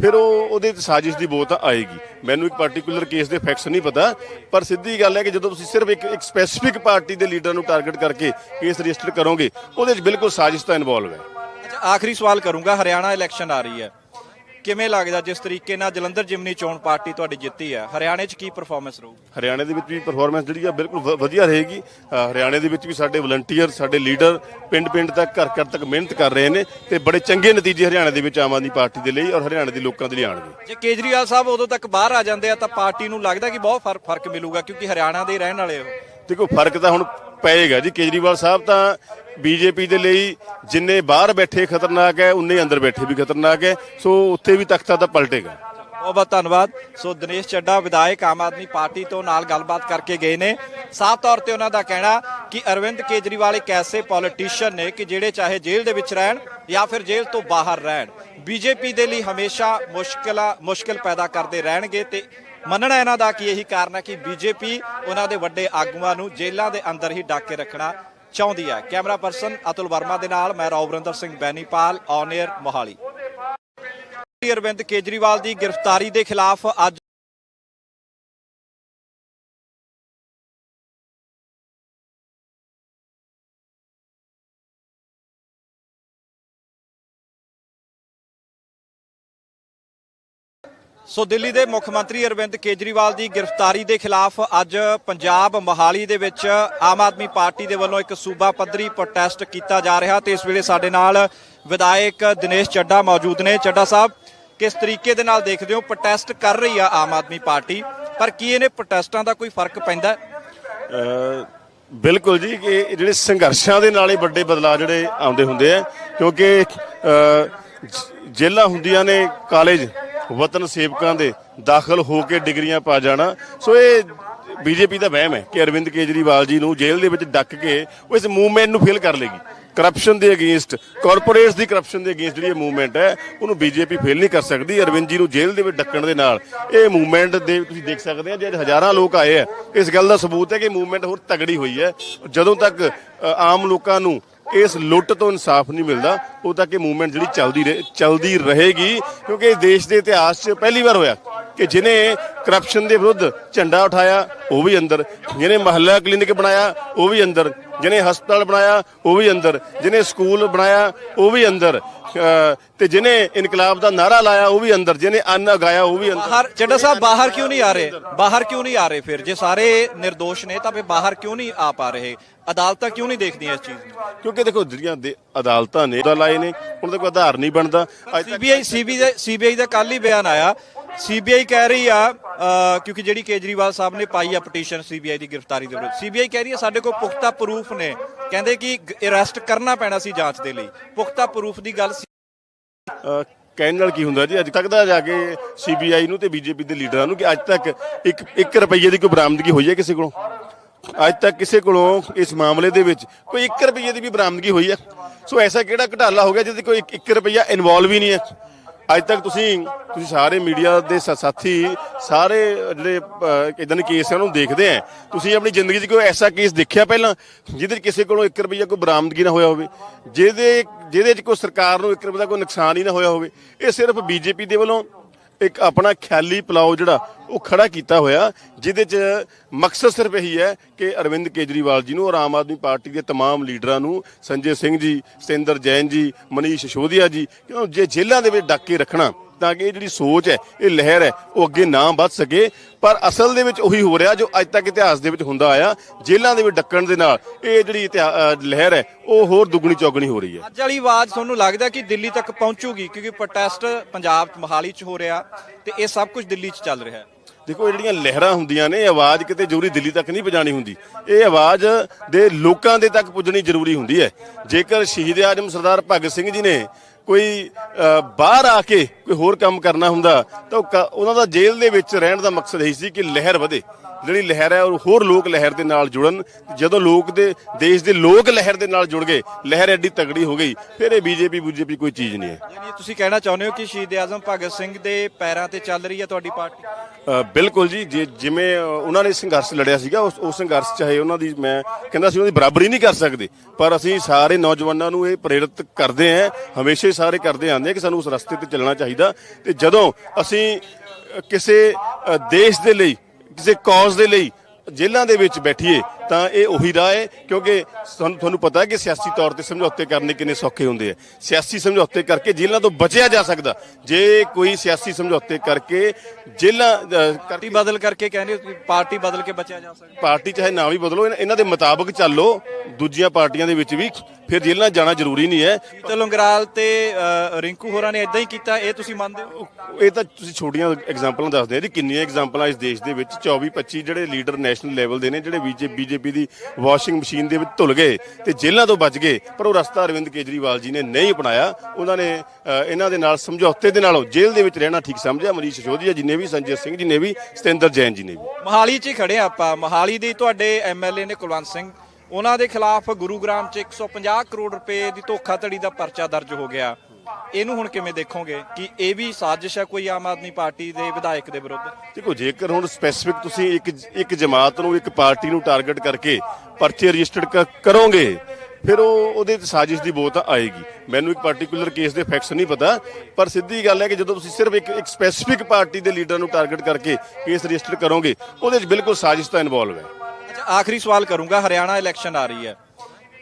ਫਿਰ ਉਹ ਉਹਦੇ ਤੇ ਸਾਜ਼ਿਸ਼ ਦੀ ਬੋਤ ਆਏਗੀ। ਮੈਨੂੰ ਇੱਕ ਪਾਰਟਿਕੂਲਰ ਕੇਸ ਦੇ ਫੈਕਟਸ ਨਹੀਂ ਪਤਾ ਪਰ ਸਿੱਧੀ ਗੱਲ ਹੈ ਕਿ ਜਦੋਂ ਤੁਸੀਂ ਸਿਰਫ ਇੱਕ ਇੱਕ ਸਪੈਸੀਫਿਕ ਪਾਰਟੀ ਦੇ ਲੀਡਰ ਨੂੰ ਟਾਰਗੇਟ ਕਰਕੇ ਕੇਸ ਰਜਿਸਟਰ ਕਰੋਗੇ ਉਹਦੇ ਵਿੱਚ ਬਿਲਕੁਲ ਸਾਜ਼ਿਸ਼ ਤਾਂ ਇਨਵੋਲਵ ਹੈ। ਅੱਛਾ ਆਖਰੀ ਸਵਾਲ ਕਰੂੰਗਾ ਹਰਿਆਣਾ ਇਲੈਕਸ਼ਨ ਆ ਰਹੀ ਹੈ। ਕਿਵੇਂ ਲੱਗਦਾ ਜਿਸ ਤਰੀਕੇ ਨਾਲ ਜਲੰਧਰ ਜਿਮਨੀ ਚੋਣ ਪਾਰਟੀ ਤੁਹਾਡੀ ਜਿੱਤੀ ਹੈ? ਹਰਿਆਣੇ 'ਚ ਕੀ ਪਰਫਾਰਮੈਂਸ ਰਹੂਗੀ ਹਰਿਆਣੇ ਦੇ ਵਿੱਚ ਵੀ ਪਰਫਾਰਮੈਂਸ ਜਿਹੜੀ ਆ ਬਿਲਕੁਲ ਵ- ਵਧੀਆ ਰਹੇਗੀ। ਅ, ਹਰਿਆਣੇ ਦੇ ਵਿੱਚ ਵੀ ਸਾਡੇ ਵਲੰਟੀਅਰ ਸਾਡੇ ਲੀਡਰ ਪਿੰਡ-ਪਿੰਡ ਤੱਕ ਘਰ-ਘਰ ਤੱਕ ਮਿਹਨਤ ਕਰ ਰਹੇ ਨੇ ਤੇ ਬੜੇ ਚੰਗੇ ਨਤੀਜੇ ਹਰਿਆਣੇ ਦੇ ਵਿੱਚ ਆਮ ਆਦਮੀ ਪਾਰਟੀ ਦੇ ਲਈ ਔਰ ਹਰਿਆਣੇ ਦੇ ਲੋਕਾਂ ਦੇ ਲਈ ਆਣਗੇ ਜੇ ਕੇਜਰੀਵਾਲ ਸਾਹਿਬ ਉਦੋਂ ਤੱਕ ਬਾਹਰ ਆ ਜਾਂਦੇ ਆ ਤਾਂ ਪਾਰਟੀ ਨੂੰ ਲੱਗਦਾ ਕਿ ਬਹੁਤ ਫ਼ਰਕ ਫ਼ਰਕ ਮਿਲੂਗਾ ਕਿਉਂਕਿ ਹਰਿਆਣਾ ਦੇ ਹੀ ਰਹਿਣ ਵਾਲੇ ਉਹ ਦੇਖੋ ਫ਼ਰਕ ਤਾਂ ਹੁਣ ਪਏਗਾ ਜੀ। ਕੇਜਰੀਵਾਲ ਸਾਹਿਬ ਤਾਂ ਬੀਜੇਪੀ ਦੇ ਲਈ ਜਿੰਨੇ ਬਾਹਰ ਬੈਠੇ ਖਤਰਨਾਕ ਹੈ, ਉਨੇ ਅੰਦਰ ਬੈਠੇ ਵੀ ਖਤਰਨਾਕ ਹੈ। ਸੋ ਉੱਥੇ ਵੀ ਤਖਤਾ ਤਾਂ ਪਲਟੇਗਾ। ਬਹੁਤ ਬਹੁਤ ਧੰਨਵਾਦ। ਸੋ ਦਿਨੇਸ਼ ਚੱਡਾ, ਵਿਧਾਇਕ ਆਮ ਆਦਮੀ ਪਾਰਟੀ ਤੋਂ ਨਾਲ ਗੱਲਬਾਤ ਕਰਕੇ ਗਏ ਨੇ। ਸਾਫ਼ ਤੌਰ ਤੇ ਉਹਨਾਂ ਦਾ ਕਹਿਣਾ ਕਿ ਅਰਵਿੰਦ ਕੇਜਰੀਵਾਲ ਇੱਕ ਐਸੇ ਪੋਲੀਟੀਸ਼ੀਅਨ ਨੇ ਕਿ ਜਿਹੜੇ ਚਾਹੇ ਜੇਲ੍ਹ ਦੇ ਵਿੱਚ ਰਹਿਣ ਜਾਂ ਫਿਰ ਜੇਲ੍ਹ ਤੋਂ ਬਾਹਰ ਰਹਿਣ। ਬੀਜੇਪੀ ਦੇ ਲਈ ਹਮੇਸ਼ਾ ਮੁਸ਼ਕਲਾਂ, ਮੁਸ਼ਕਲ ਪੈਦਾ ਕਰਦੇ ਰਹਿਣਗੇ ਤੇ ਮੰਨਣਾ ਇਹਨਾਂ ਦਾ ਕਿ ਇਹੀ ਕਾਰਨ ਹੈ ਕਿ ਬੀਜੇਪੀ ਉਹਨਾਂ ਦੇ ਵੱਡੇ ਆਗੂਆਂ ਨੂੰ ਜੇਲ੍ਹਾਂ ਦੇ ਅੰਦਰ ਹੀ ਡੱਕ ਰੱਖਣਾ ਚਾਹੁੰਦੀ ਹੈ। ਕੈਮਰਾ ਪਰਸਨ ਅਤੁਲ ਵਰਮਾ ਦੇ ਨਾਲ ਮੈਂ ਰੌਵਰਿੰਦਰ ਸਿੰਘ ਬੈਨੀਪਾਲ ਔਨ 에ਅਰ ਮੋਹਾਲੀ। ਅਰਵਿੰਦ ਕੇਜਰੀਵਾਲ ਦੀ ਗ੍ਰਿਫਤਾਰੀ ਦੇ ਖਿਲਾਫ ਅੱਜ ਸੋ ਦਿੱਲੀ ਦੇ ਮੁੱਖ ਮੰਤਰੀ ਅਰਵਿੰਦ ਕੇਜਰੀਵਾਲ ਦੀ ਗ੍ਰਿਫਤਾਰੀ ਦੇ ਖਿਲਾਫ ਅੱਜ ਪੰਜਾਬ ਮੋਹਾਲੀ ਦੇ ਵਿੱਚ ਆਮ ਆਦਮੀ ਪਾਰਟੀ ਦੇ ਵੱਲੋਂ ਇੱਕ ਸੂਬਾ ਪੱਧਰੀ ਪ੍ਰੋਟੈਸਟ ਕੀਤਾ ਜਾ ਰਿਹਾ ਤੇ ਇਸ ਵੇਲੇ ਸਾਡੇ ਨਾਲ ਵਿਧਾਇਕ ਦਿਨੇਸ਼ ਚੱਡਾ ਮੌਜੂਦ ਨੇ। ਚੱਡਾ ਸਾਹਿਬ, ਕਿਸ ਤਰੀਕੇ ਦੇ ਨਾਲ ਦੇਖਦੇ ਹੋ? ਪ੍ਰੋਟੈਸਟ ਕਰ ਰਹੀ ਆ ਆਮ ਆਦਮੀ ਪਾਰਟੀ, ਪਰ ਕੀ ਇਹਨੇ ਪ੍ਰੋਟੈਸਟਾਂ ਦਾ ਕੋਈ ਫ਼ਰਕ ਪੈਂਦਾ? ਬਿਲਕੁਲ ਜੀ, ਕਿ ਇਹ ਜਿਹੜੇ ਸੰਘਰਸ਼ਾਂ ਦੇ ਨਾਲ ਹੀ ਵੱਡੇ ਬਦਲਾਅ ਜਿਹੜੇ ਆਉਂਦੇ ਹੁੰਦੇ ਆ, ਕਿਉਂਕਿ ਜੇਲ੍ਹਾਂ ਹੁੰਦੀਆਂ ਨੇ, ਕਾਲਜ ਵਤਨ ਸੇਵਕਾਂ ਦੇ ਦਾਖਲ ਹੋ ਕੇ ਡਿਗਰੀਆਂ ਪਾ ਜਾਣਾ। ਸੋ ਇਹ ਬੀਜੇਪੀ ਦਾ ਵਹਿਮ ਹੈ ਕਿ ਅਰਵਿੰਦ ਕੇਜਰੀਵਾਲ ਜੀ ਨੂੰ ਜੇਲ੍ਹ ਦੇ ਵਿੱਚ ਡੱਕ ਕੇ ਉਹ ਇਸ ਮੂਵਮੈਂਟ ਨੂੰ ਫੇਲ ਕਰ ਲੇਗੀ। ਕਰਪਸ਼ਨ ਦੇ ਅਗੇਂਸਟ, ਕਾਰਪੋਰੇਟਸ ਦੀ ਕਰਪਸ਼ਨ ਦੇ ਅਗੇਂਸਟ ਜਿਹੜੀ ਇਹ ਮੂਵਮੈਂਟ ਹੈ, ਉਹਨੂੰ ਬੀਜੇਪੀ ਫੇਲ ਨਹੀਂ ਕਰ ਸਕਦੀ। ਅਰਵਿੰਦ ਜੀ ਨੂੰ ਜੇਲ੍ਹ ਦੇ ਵਿੱਚ ਡੱਕਣ ਦੇ ਨਾਲ ਇਹ ਮੂਵਮੈਂਟ ਦੇ ਤੁਸੀਂ ਦੇਖ ਸਕਦੇ ਆ ਜੇ ਅੱਜ ਹਜ਼ਾਰਾਂ ਲੋਕ ਆਏ ਆ ਇਸ ਗੱਲ ਦਾ ਸਬੂਤ ਹੈ ਕਿ ਮੂਵਮੈਂਟ ਹੋਰ ਤਗੜੀ ਹੋਈ ਹੈ। ਜਦੋਂ ਤੱਕ ਆਮ ਲੋਕਾਂ ਨੂੰ ਇਸ ਲੁੱਟ ਤੋਂ ਇਨਸਾਫ ਨਹੀਂ ਮਿਲਦਾ। ਉਦੋਂ ਤੱਕ ਇਹ ਮੂਵਮੈਂਟ ਜਿਹੜੀ ਚੱਲਦੀ ਚੱਲਦੀ ਰਹੇਗੀ, ਕਿਉਂਕਿ ਇਸ ਦੇਸ਼ ਦੇ ਇਤਿਹਾਸ 'ਚ ਪਹਿਲੀ ਵਾਰ ਹੋਇਆ ਕਿ ਜਿਨੇ ਕਰਪਸ਼ਨ ਦੇ ਵਿਰੁੱਧ ਝੰਡਾ ਉਠਾਇਆ, ਉਹ ਵੀ ਅੰਦਰ। ਜਿਹਨੇ ਮਹੱਲਾ ਕਲੀਨਿਕ ਬਣਾਇਆ, ਉਹ ਵੀ ਅੰਦਰ। ਜਿਹਨੇ ਹਸਪਤਾਲ ਬਣਾਇਆ, ਉਹ ਵੀ ਅੰਦਰ। ਜਿਹਨੇ ਸਕੂਲ ਬਣਾਇਆ, ਉਹ ਵੀ ਅੰਦਰ। ਤੇ ਜਿਹਨੇ ਇਨਕਲਾਬ ਦਾ ਨਾਰਾ ਲਾਇਆ, ਉਹ ਵੀ ਅੰਦਰ। ਜਿਹਨੇ ਅੰਨ ਉਗਾਇਆ ਉਹ ਵੀ ਅੰਦਰ। ਬਾਹਰ ਚੱਡਾ ਸਾਹਿਬ, ਬਾਹਰ ਕਿਉਂ ਨਹੀਂ ਆ ਰਹੇ? ਬਾਹਰ ਕਿਉਂ ਨਹੀਂ ਆ ਰਹੇ ਫਿਰ? ਜੇ ਸਾਰੇ નિર્ਦੋਸ਼ ਨੇ, ਤਾਂ ਫਿਰ ਬਾਹਰ ਕਿਉਂ ਨਹੀਂ ਆ ਪਾ ਰਹੇ? ਅਦਾਲਤਾਂ ਕਿਉਂ ਨਹੀਂ ਦੇਖਦੀਆਂ ਇਸ ਚੀਜ਼ ਨੂੰ? ਕਿਉਂਕਿ ਦੇਖੋ ਜਿਹੜੀਆਂ ਦੇ- ਅਦਾਲਤਾਂ ਨੇ ਉਹਦਾ ਲਾਏ ਨੇ ਹੁਣ ਤੱਕ ਆਧਾਰ ਨਹੀਂ ਬਣਦਾ। ਅੱਜ ਤੱਕ ਸੀਬੀਆਈ ਸੀਬੀਆਈ ਸੀਬੀਆਈ ਦਾ ਕੱਲ ਹੀ ਬਿਆਨ ਆਇਆ। ਸੀਬੀਆਈ ਕਹਿ ਰਹੀ ਆ ਅ, ਕਿਉਂਕਿ ਜਿਹੜੀ ਕੇਜਰੀਵਾਲ ਸਾਹਿਬ ਨੇ ਪਾਈ ਆ ਪਟੀਸ਼ਨ ਸੀਬੀਆਈ ਦੀ ਗ੍ਰਿਫਤਾਰੀ ਦੇ ਵਿਰੁੱਧ। ਸੀਬੀਆਈ ਕਹਿ ਰਹੀ ਹੈ ਸਾਡੇ ਕੋਲ ਪੁਖਤਾ ਪ੍ਰੂਫ ਨੇ। ਕਹਿੰਦੇ ਕਿ ਅਰੈਸਟ ਕਰਨਾ ਪੈਣਾ ਸੀ ਜਾਂਚ ਦੇ ਲਈ। ਪੁਖਤਾ ਪ੍ਰੂਫ ਦੀ ਗੱਲ ਸੀ। ਅਹ ਕਹਿਣ ਨਾਲ ਕੀ ਹੁੰਦਾ ਜੀ? ਅੱਜ ਤੱਕ ਦਾ ਜਾ ਕੇ ਸੀਬੀਆਈ ਨੂੰ ਤੇ ਬੀਜੇਪੀ ਦੇ ਲੀਡਰਾਂ ਨੂੰ ਕਿ ਅੱਜ ਤੱਕ ਇੱਕ 1 ਰੁਪਈਏ ਦੀ ਕੋਈ ਬਰਾਮਦਗੀ ਹੋਈ ਹੈ ਕਿਸੇ ਕੋਲੋਂ? ਅੱਜ ਤੱਕ ਕਿਸੇ ਕੋਲੋਂ ਇਸ ਮਾਮਲੇ ਦੇ ਵਿੱਚ ਕੋਈ 1 ਰੁਪਏ ਦੀ ਵੀ ਬਰਾਮਦਗੀ ਹੋਈ ਹੈ? ਸੋ ਐਸਾ ਕਿਹੜਾ ਘਟਾਲਾ ਹੋ ਗਿਆ ਜਿਹਦੇ ਕੋਈ 1 ਰੁਪਿਆ ਇਨਵੋਲਵ ਹੀ ਨਹੀਂ ਹੈ? ਅੱਜ ਤੱਕ ਤੁਸੀਂ ਤੁਸੀਂ ਸਾਰੇ ਮੀਡੀਆ ਦੇ ਸਾਥੀ, ਸਾਰੇ ਜਿਹੜੇ ਇਦਾਂ ਦੇ ਕੇਸ ਆ ਉਹਨੂੰ ਦੇਖਦੇ ਆ ਤੁਸੀਂ ਆਪਣੀ ਜ਼ਿੰਦਗੀ 'ਚ ਕੋਈ ਐਸਾ ਕੇਸ ਦੇਖਿਆ ਪਹਿਲਾਂ, ਜਿਹਦੇ 'ਚ ਕਿਸੇ ਕੋਲੋਂ 1 ਰੁਪਿਆ ਕੋਈ ਬਰਾਮਦਗੀ ਨਾ ਹੋਇਆ ਹੋਵੇ? ਜਿਹਦੇ ਜਿਹਦੇ 'ਚ ਕੋਈ ਸਰਕਾਰ ਨੂੰ 1 ਰੁਪਏ ਦਾ ਕੋਈ ਨੁਕਸਾਨ ਹੀ ਨਾ ਹੋਇਆ ਹੋਵੇ? ਇਹ ਸਿਰਫ ਬੀਜੇਪੀ ਦੇ ਵੱਲੋਂ ਇੱਕ ਆਪਣਾ ਖਿਆਲੀ ਪਲਾਓ ਜਿਹੜਾ ਉਹ ਖੜਾ ਕੀਤਾ ਹੋਇਆ ਜਿਹਦੇ 'ਚ ਮਕਸਦ ਸਿਰਫ ਇਹੀ ਹੈ ਕਿ ਅਰਵਿੰਦ ਕੇਜਰੀਵਾਲ ਜੀ ਨੂੰ ਔਰ ਆਮ ਆਦਮੀ ਪਾਰਟੀ ਦੇ तमाम ਲੀਡਰਾਂ ਨੂੰ ਸੰਜੇ ਸਿੰਘ ਜੀ ਸਤਿੰਦਰ ਜੈਨ ਜੀ ਮਨੀਸ਼ ਸ਼ੋਧਿਆ ਜੀ ਕਿਉਂ ਜੇ ਜੇਲ੍ਹਾਂ ਦੇ ਵਿੱਚ ਡੱਕ ਕੇ ਰੱਖਣਾ ਤਾਂ ਕਿ ਇਹ ਜਿਹੜੀ ਸੋਚ ਹੈ, ਇਹ ਲਹਿਰ ਹੈ, ਉਹ ਅੱਗੇ ਨਾ ਵੱਧ ਸਕੇ। ਪਰ ਅਸਲ ਦੇ ਵਿੱਚ ਉਹੀ ਹੋ ਰਿਹਾ ਜੋ ਅੱਜ ਤੱਕ ਇਤਿਹਾਸ ਦੇ ਵਿੱਚ ਹੁੰਦਾ ਆਇਆ। ਜੇਲ੍ਹਾਂ ਦੇ ਵਿੱਚ ਡੱਕਣ ਦੇ ਨਾਲ ਇਹ ਜਿਹੜੀ ਇਤਿਹਾ- ਲਹਿਰ ਹੈ, ਉਹ ਹੋਰ ਦੁੱਗਣੀ ਚੌਗਣੀ ਹੋ ਰਹੀ ਹੈ। ਅੱਜ ਵਾਲੀ ਆਵਾਜ਼ ਤੁਹਾਨੂੰ ਲੱਗਦਾ ਕਿ ਦਿੱਲੀ ਤੱਕ ਪਹੁੰਚੂਗੀ? ਕਿਉਂਕਿ ਪ੍ਰੋਟੈਸਟ ਪੰਜਾਬ ਚ ਮੋਹਾਲੀ ਚ ਹੋ ਰਿਹਾ ਤੇ ਇਹ ਸਭ ਕੁਝ ਦਿੱਲੀ ਚ ਚੱਲ ਰਿਹਾ ਹੈ। ਦੇਖੋ, ਇਹ ਜਿਹੜੀਆਂ ਲਹਿਰਾਂ ਹੁੰਦੀਆਂ ਨੇ, ਇਹ ਆਵਾਜ਼ ਕਿਤੇ ਜ਼ਰੂਰੀ ਦਿੱਲੀ ਤੱਕ ਨਹੀਂ ਪਹੁੰਚਾਣੀ ਹੁੰਦੀ। ਇਹ ਆਵਾਜ਼ ਦੇ ਲੋਕਾਂ ਦੇ ਤੱਕ ਪੁੱਜਣੀ ਜ਼ਰੂਰੀ ਹੁੰਦੀ ਹੈ। ਜੇਕਰ ਸ਼ਹੀਦ ਆਜਮ ਸਰਦਾਰ ਭਗਤ ਸਿੰਘ ਜੀ ਨੇ ਕੋਈ ਬਾਹਰ ਆ ਕੇ ਕੋਈ ਹੋਰ ਕੰਮ ਕਰਨਾ ਹੁੰਦਾ, ਤਾਂ ਉਹ ਕ- ਉਹਨਾਂ ਦਾ ਜੇਲ੍ਹ ਦੇ ਵਿੱਚ ਰਹਿਣ ਦਾ ਮਕਸਦ ਇਹੀ ਸੀ ਕਿ ਲਹਿਰ ਵਧੇ। ਜਿਹੜੀ ਲਹਿਰ ਹੈ ਉਹ ਹੋਰ ਲੋਕ ਲਹਿਰ ਦੇ ਨਾਲ ਜੁੜਨ ਜਦੋਂ ਲੋਕ ਦੇ ਦੇਸ਼ ਦੇ ਲੋਕ ਲਹਿਰ ਦੇ ਨਾਲ ਜੁੜ ਗਏ ਲਹਿਰ ਐਡੀ ਤਗੜੀ ਹੋ ਗਈ ਫਿਰ ਇਹ ਬੀਜੇਪੀ ਬੀਜੇਪੀ ਕੋਈ ਚੀਜ਼ ਨਹੀਂ ਹੈ। ਯਾਨੀ ਤੁਸੀਂ ਕਹਿਣਾ ਚਾਹੁੰਦੇ ਹੋ ਕਿ ਸ਼ਹੀਦ ਆਜ਼ਮ ਭਗਤ ਸਿੰਘ ਦੇ ਪੈਰਾਂ ਤੇ ਚੱਲ ਰਹੀ ਹੈ ਤੁਹਾਡੀ ਪਾਰਟੀ? ਬਿਲਕੁਲ ਜੀ ਜਿਵੇਂ ਉਹਨਾਂ ਨੇ ਸੰਘਰਸ਼ ਲੜਿਆ ਸੀਗਾ ਉਸ ਸੰਘਰਸ਼ ਚਾਹੇ ਉਹਨਾਂ ਦੀ ਮੈਂ ਕਹਿੰਦਾ ਸੀ ਉਹਨਾਂ ਦੀ ਬਰਾਬਰੀ ਨਹੀਂ ਕਰ ਸਕਦੇ ਪਰ ਅਸੀਂ ਸਾਰੇ ਨੌਜਵਾਨਾਂ ਨੂੰ ਇਹ ਪ੍ਰੇਰਿਤ ਕਰਦੇ ਆਂ ਹਮੇਸ਼ਾ ਹੀ ਸਾਰੇ ਕਰਦੇ ਆਂਦੇ ਕਿ ਸਾਨੂੰ ਉਸ ਰਸਤੇ ਤੇ ਚੱਲਣਾ ਚਾਹੀਦਾ ਤੇ ਜਦੋਂ ਅਸੀਂ ਕਿਸੇ ਦੇਸ਼ ਦੇ ਲਈ ਕਿਸੇ ਕੌਜ਼ ਦੇ ਲਈ ਜੇਲ੍ਹਾਂ ਦੇ ਵਿੱਚ ਬੈਠੀਏ ਤਾਂ ਇਹ ਉਹੀ ਰਾਹ ਹੈ ਕਿਉਂਕਿ ਸਾਨੂੰ ਤੁਹਾਨੂੰ ਪਤਾ ਹੈ ਕਿ ਸਿਆਸੀ ਤੌਰ ਤੇ ਸਮਝੌਤੇ ਕਰਨੇ ਕਿੰਨੇ ਸੌਖੇ ਹੁੰਦੇ ਆ। ਸਿਆਸੀ ਸਮਝੌਤੇ ਕਰਕੇ ਜੇਲ੍ਹਾਂ ਤੋਂ ਬਚਿਆ ਜਾ ਸਕਦਾ। ਜੇ ਕੋਈ ਸਿਆਸੀ ਸਮਝੌਤੇ ਕਰਕੇ ਜੇਲ੍ਹਾਂ ਪਾਰਟੀ ਬਦਲ ਕਰਕੇ ਕਹਿੰਦੇ ਹੋ ਪਾਰਟੀ ਬਦਲ ਕੇ ਬਚਿਆ ਜਾ ਸਕਦਾ। ਪਾਰਟੀ ਚਾਹੇ ਨਾ ਵੀ ਬਦਲੋ ਇਹਨਾਂ- ਦੇ ਮੁਤਾਬਕ ਚੱਲੋ ਦੂਜੀਆਂ ਪਾਰਟੀਆਂ ਦੇ ਵਿੱਚ ਵੀ ਫਿਰ ਜੇਲ੍ਹਾਂ ਜਾਣਾ ਜ਼ਰੂਰੀ ਨਹੀਂ ਹੈ। ਸ਼ੀਤਲ ਉਂਗਰਾਲ ਤੇ ਰਿੰਕੂ ਹੋਰਾਂ ਨੇ ਇਦਾਂ ਹੀ ਕੀਤਾ ਇਹ ਤੁਸੀਂ ਮੰਨਦੇ ਹੋ? ਇਹ ਤਾਂ ਤੁਸੀਂ ਛੋਟੀਆਂ ਐਗਜ਼ਾਮਪਲਾਂ ਦੱਸਦੇ ਆ ਜੀ ਕਿੰਨੀਆਂ ਐਗਜ਼ਾਮਪਲਾਂ ਇਸ ਦੇਸ਼ ਦੇ ਵਿੱਚ 24 25 ਜਿਹੜੇ ਲੀਡਰ ਨੈਸ਼ਨਲ ਲੈਵਲ ਦੇ ਨੇ ਜਿਹੜੇ ਬੀਜੇਪੀ ਬੀਜੇਪੀ ਦੀ ਵਾਸ਼ਿੰਗ ਮਸ਼ੀਨ ਦੇ ਵਿੱਚ ਧੁਲ ਗਏ ਤੇ ਜੇਲ੍ਹਾਂ ਤੋਂ ਬਚ ਗਏ। ਪਰ ਉਹ ਰਸਤਾ ਅਰਵਿੰਦ ਕੇਜਰੀਵਾਲ ਜੀ ਨੇ ਨਹੀਂ ਅਪਣਾਇਆ। ਉਹਨਾਂ ਨੇ ਇਹਨਾਂ ਦੇ ਨਾਲ ਸਮਝੌਤੇ ਦੇ ਨਾਲੋਂ ਜੇਲ੍ਹ ਦੇ ਵਿੱਚ ਰਹਿਣਾ ਠੀਕ ਸਮਝਿਆ। ਮਨੀਸ਼ ਸਿਸੋਦੀਆ ਜੀ ਨੇ ਵੀ, ਸੰਜੇ ਸਿੰਘ ਜੀ ਨੇ ਵੀ, ਸਤਿੰਦਰ ਜੈਨ ਜੀ ਨੇ ਵੀ। ਮੋਹਾਲੀ 'ਚ ਹੀ ਖੜੇ ਆਪਾਂ। ਮੋਹਾਲੀ ਦੇ ਤੁਹਾਡੇ ਐਮਐਲਏ ਨੇ ਕੁਲਵੰਤ ਸਿੰਘ। ਉਹਨਾਂ ਦੇ ਖਿਲਾਫ ਗੁਰੂਗ੍ਰਾਮ 'ਚ 150 ਕਰੋੜ ਰੁਪਏ ਦੀ ਧੋਖਾਧੜੀ ਦਾ ਪਰਚਾ ਦਰਜ ਹੋ ਗਿਆ। ਇਹਨੂੰ ਹੁਣ ਕਿਵੇਂ ਦੇਖੋਗੇ ਕਿ ਇਹ ਵੀ ਸਾਜ਼ਿਸ਼ ਹੈ ਕੋਈ ਆਮ ਆਦਮੀ ਪਾਰਟੀ ਦੇ ਵਿਧਾਇਕ ਦੇ ਵਿਰੁੱਧ? ਦੇਖੋ ਜੇਕਰ ਹੁਣ ਸਪੈਸੀਫਿਕ ਤੁਸੀਂ ਇੱਕ ਇੱਕ ਜਮਾਤ ਨੂੰ ਇੱਕ ਪਾਰਟੀ ਨੂੰ ਟਾਰਗੇਟ ਕਰਕੇ ਪਰਚੇ ਰਜਿਸਟਰਡ ਕਰੋਗੇ ਫਿਰ ਉਹ ਉਹਦੇ ਤੇ ਸਾਜ਼ਿਸ਼ ਦੀ ਬੋਤ ਆਏਗੀ। ਮੈਨੂੰ ਇੱਕ ਪਾਰਟਿਕੂਲਰ ਕੇਸ ਦੇ ਫੈਕਟਸ ਨਹੀਂ ਪਤਾ ਪਰ ਸਿੱਧੀ ਗੱਲ ਹੈ ਕਿ ਜਦੋਂ ਤੁਸੀਂ ਸਿਰਫ ਇੱਕ ਇੱਕ ਸਪੈਸੀਫਿਕ ਪਾਰਟੀ ਦੇ ਲੀਡਰ ਨੂੰ ਟਾਰਗੇਟ ਕਰਕੇ ਕੇਸ ਰਜਿਸਟਰ ਕਰੋਗੇ ਉਹਦੇ 'ਚ ਬਿਲਕੁਲ ਸਾਜ਼ਿਸ਼ ਤਾਂ ਇਨਵੋਲਵ ਹੈ। ਅੱਛਾ ਆਖਰੀ ਸਵਾਲ ਕਰੂੰਗਾ ਹਰਿਆਣਾ ਇਲੈਕਸ਼ਨ ਆ ਰਹੀ ਹੈ।